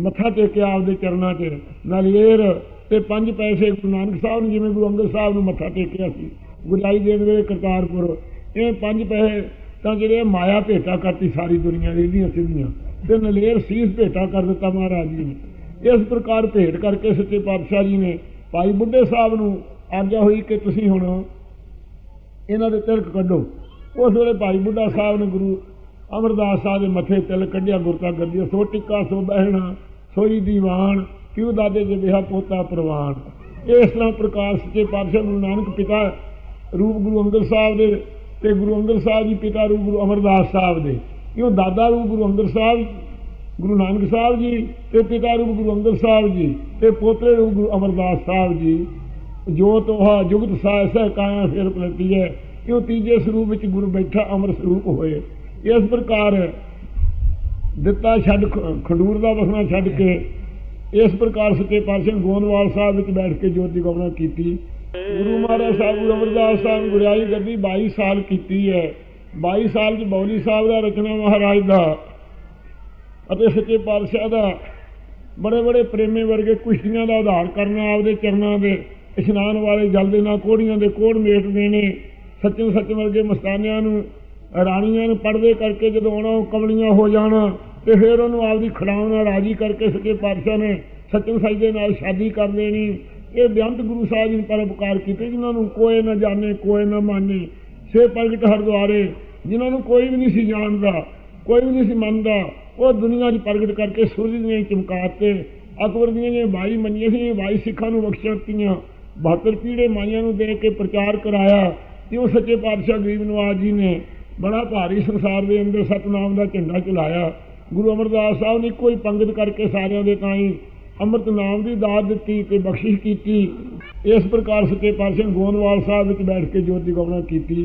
ਮੱਥਾ ਟੇਕਿਆ ਆਪਦੇ ਚਰਨਾਂ 'ਚ। ਨਾਲੀਏਰ ਤੇ ਪੰਜ ਪੈਸੇ ਗੁਰੂ ਨਾਨਕ ਸਾਹਿਬ ਨੂੰ, ਜਿਵੇਂ ਗੁਰੂ ਅੰਗਦ ਸਾਹਿਬ ਨੂੰ ਮੱਥਾ ਟੇਕਿਆ ਸੀ। ਗੁਜਾਈ ਦੇਵ ਵੇਲੇ ਕਰਤਾਰਪੁਰ। ਇਹ ਪੰਜ ਪੈਸੇ ਤਾਂ ਜਿਹੜੇ ਮਾਇਆ ਭੇਟਾ ਕਰਤੀ ਸਾਰੀ ਦੁਨੀਆ ਦੀ, ਇਹਦੀਆਂ ਸਿੱਧੀਆਂ। ਤੇ ਨਲੇਰ ਸੀਸ ਭੇਟਾ ਕਰ ਦਿੱਤਾ ਮਹਾਰਾਜ ਜੀ ਨੇ। ਇਸ ਪ੍ਰਕਾਰ ਭੇਟ ਕਰਕੇ ਸੱਚੇ ਪਾਤਸ਼ਾਹ ਜੀ ਨੇ ਭਾਈ ਬੁੱਢੇ ਸਾਹਿਬ ਨੂੰ ਆਗਿਆ ਹੋਈ ਕਿ ਤੁਸੀਂ ਹੁਣ ਇਹਨਾਂ ਦੇ ਤਿਲਕ ਕੱਢੋ। ਉਸ ਵੇਲੇ ਭਾਈ ਬੁੱਢਾ ਸਾਹਿਬ ਨੇ ਗੁਰੂ ਅਮਰਦਾਸ ਸਾਹਿਬ ਦੇ ਮੱਥੇ ਤਿਲਕ ਕੱਢਿਆ, ਗੁਰਤਾ ਗੱਦੀ, ਸੋ ਟਿੱਕਾ, ਸੋ ਬਹਿਣਾ, ਸੋਈ ਦੀਵਾਨ, ਕਿਉ ਦਾਦੇ ਦੇ ਵਿਆਹ ਪੋਤਾ ਪ੍ਰਵਾਨ। ਇਸ ਤਰ੍ਹਾਂ ਪ੍ਰਕਾਸ਼ ਸੱਚੇ ਪਾਤਸ਼ਾਹ ਗੁਰੂ ਨਾਨਕ ਪਿਤਾ ਰੂਪ ਗੁਰੂ ਅੰਗਦ ਸਾਹਿਬ ਦੇ ਤੇ ਗੁਰੂ ਅੰਗਦ ਸਾਹਿਬ ਜੀ ਪਿਤਾ ਰੂਪ ਗੁਰੂ ਅਮਰਦਾਸ ਸਾਹਿਬ ਦੇ। ਕਿਉਂ ਦਾਦਾ ਰੂਪ ਗੁਰੂ ਅੰਗਦ ਸਾਹਿਬ ਗੁਰੂ ਨਾਨਕ ਸਾਹਿਬ ਜੀ ਤੇ ਪਿਤਾ ਰੂਪ ਗੁਰੂ ਅੰਗਦ ਸਾਹਿਬ ਜੀ ਤੇ ਪੋਤਰੇ ਰੂਪ ਗੁਰੂ ਅਮਰਦਾਸ ਸਾਹਿਬ ਜੀ। ਜੋ ਤੋਹਾ ਜੁਗਤ ਸਾਇ ਸਹਿ ਕਾਇਆ ਫਿਰ ਪਲਟੀ ਹੈ ਕਿਉਂ ਤੀਜੇ ਸਰੂਪ ਵਿੱਚ ਗੁਰੂ ਬੈਠਾ ਅਮਰ ਸਰੂਪ ਹੋਏ। ਇਸ ਪ੍ਰਕਾਰ ਦਿੱਤਾ ਛੱਡ ਖ- ਖਡੂਰ ਦਾ ਵਸਣਾ ਛੱਡ ਕੇ ਇਸ ਪ੍ਰਕਾਰ ਸੱਚੇ ਪਾਤਸ਼ਾਹ ਗੋਂਦਵਾਲ ਸਾਹਿਬ ਵਿੱਚ ਬੈਠ ਕੇ ਜੋਤੀ ਗਾਉਣਾ ਕੀਤੀ। ਗੁਰੂ ਮਹਾਰਾਜ ਸਾਹਿਬ ਗੁਰੂ ਅਮਰਦਾਸ ਸਾਹਿਬ ਗੁਰਿਆਈ ਗੱਦੀ 22 ਸਾਲ ਕੀਤੀ ਹੈ। 22 ਸਾਲ ਚ ਬੌਲੀ ਸਾਹਿਬ ਦਾ ਰਚਨਾ ਮਹਾਰਾਜ ਦਾ ਅਤੇ ਸੱਚੇ ਪਾਤਸ਼ਾਹ ਦਾ। ਬੜੇ ਬੜੇ ਪ੍ਰੇਮੇ ਵਰਗੇ ਕੁਸ਼ਤੀਆਂ ਦਾ ਉਧਾਰ ਕਰਨਾ, ਆਪਦੇ ਚਰਨਾਂ ਦੇ ਇਸ਼ਨਾਨ ਵਾਲੇ ਜਲ ਦੇ ਨਾਲ ਕੋੜੀਆਂ ਦੇ ਕੋੜ ਮੇਟ ਦੇਣੇ ਸੱਚੇ ਸੱਚ ਵਰਗੇ ਮਸਤਾਨਿਆਂ ਨੂੰ, ਰਾਣੀਆਂ ਨੂੰ ਪੜਦੇ ਕਰਕੇ ਜਦੋਂ ਆਉਣਾ ਉਹ ਕਮਲੀਆਂ ਹੋ ਜਾਣਾ ਤੇ ਫਿਰ ਉਹਨੂੰ ਆਪਦੀ ਖੜਾਉਣਾ ਰਾਜੀ ਕਰਕੇ ਸੱਚੇ ਪਾਤਸ਼ਾਹ ਨੇ ਸੱਚੇ ਸੱਚ ਦੇ ਨਾਲ ਸ਼ਾਦੀ ਕਰ ਦੇਣੀ। ਇਹ ਬੇਅੰਤ ਗੁਰੂ ਸਾਹਿਬ ਜੀ ਨੇ ਪਰਉਪਕਾਰ ਕੀਤੇ, ਜਿਨ੍ਹਾਂ ਨੂੰ ਕੋਈ ਨਾ ਜਾਣੇ, ਕੋਈ ਨਾ ਮਾਨੇ ਸੇ ਪ੍ਰਗਟ ਹਰਦੁਆਰੇ, ਜਿਨ੍ਹਾਂ ਨੂੰ ਕੋਈ ਵੀ ਨਹੀਂ ਸੀ ਜਾਣਦਾ, ਕੋਈ ਵੀ ਨਹੀਂ ਸੀ ਮੰਨਦਾ, ਉਹ ਦੁਨੀਆ 'ਚ ਪ੍ਰਗਟ ਕਰਕੇ ਸੂਰਜ ਦੀਆਂ ਚਮਕਾਤੇ, ਅਕਬਰ ਦੀਆਂ ਜੇ ਬਾਈ ਮੰਨੀਆਂ ਸੀ ਬਾਈ ਸਿੱਖਾਂ ਨੂੰ ਬਖਸ਼ਤੀਆਂ 72 ਪੀੜੇ ਮਾਈਆਂ ਨੂੰ ਦੇ ਕੇ ਪ੍ਰਚਾਰ ਕਰਾਇਆ, ਤੇ ਉਹ ਸੱਚੇ ਪਾਤਸ਼ਾਹ ਗਰੀਬ ਨਵਾਜ ਜੀ ਨੇ ਬੜਾ ਭਾਰੀ ਸੰਸਾਰ ਦੇ ਅੰਦਰ ਸਤਨਾਮ ਦਾ ਝੰਡਾ ਚਲਾਇਆ। ਗੁਰੂ ਅਮਰਦਾਸ ਸਾਹਿਬ ਨੇ ਕੋਈ ਪੰਗਤ ਕਰਕੇ ਸਾਰਿਆਂ ਦੇ ਤਾਈਂ ਅੰਮ੍ਰਿਤ ਨਾਮ ਦੀ ਦਾਤ ਦਿੱਤੀ ਤੇ ਬਖਸ਼ਿਸ਼ ਕੀਤੀ। ਇਸ ਪ੍ਰਕਾਰ ਸੱਚੇ ਪਾਤਸ਼ਾਹ ਗੋਂਦਵਾਲ ਸਾਹਿਬ ਵਿੱਚ ਬੈਠ ਕੇ ਜੋਤੀ ਗਾਉਣਾ ਕੀਤੀ।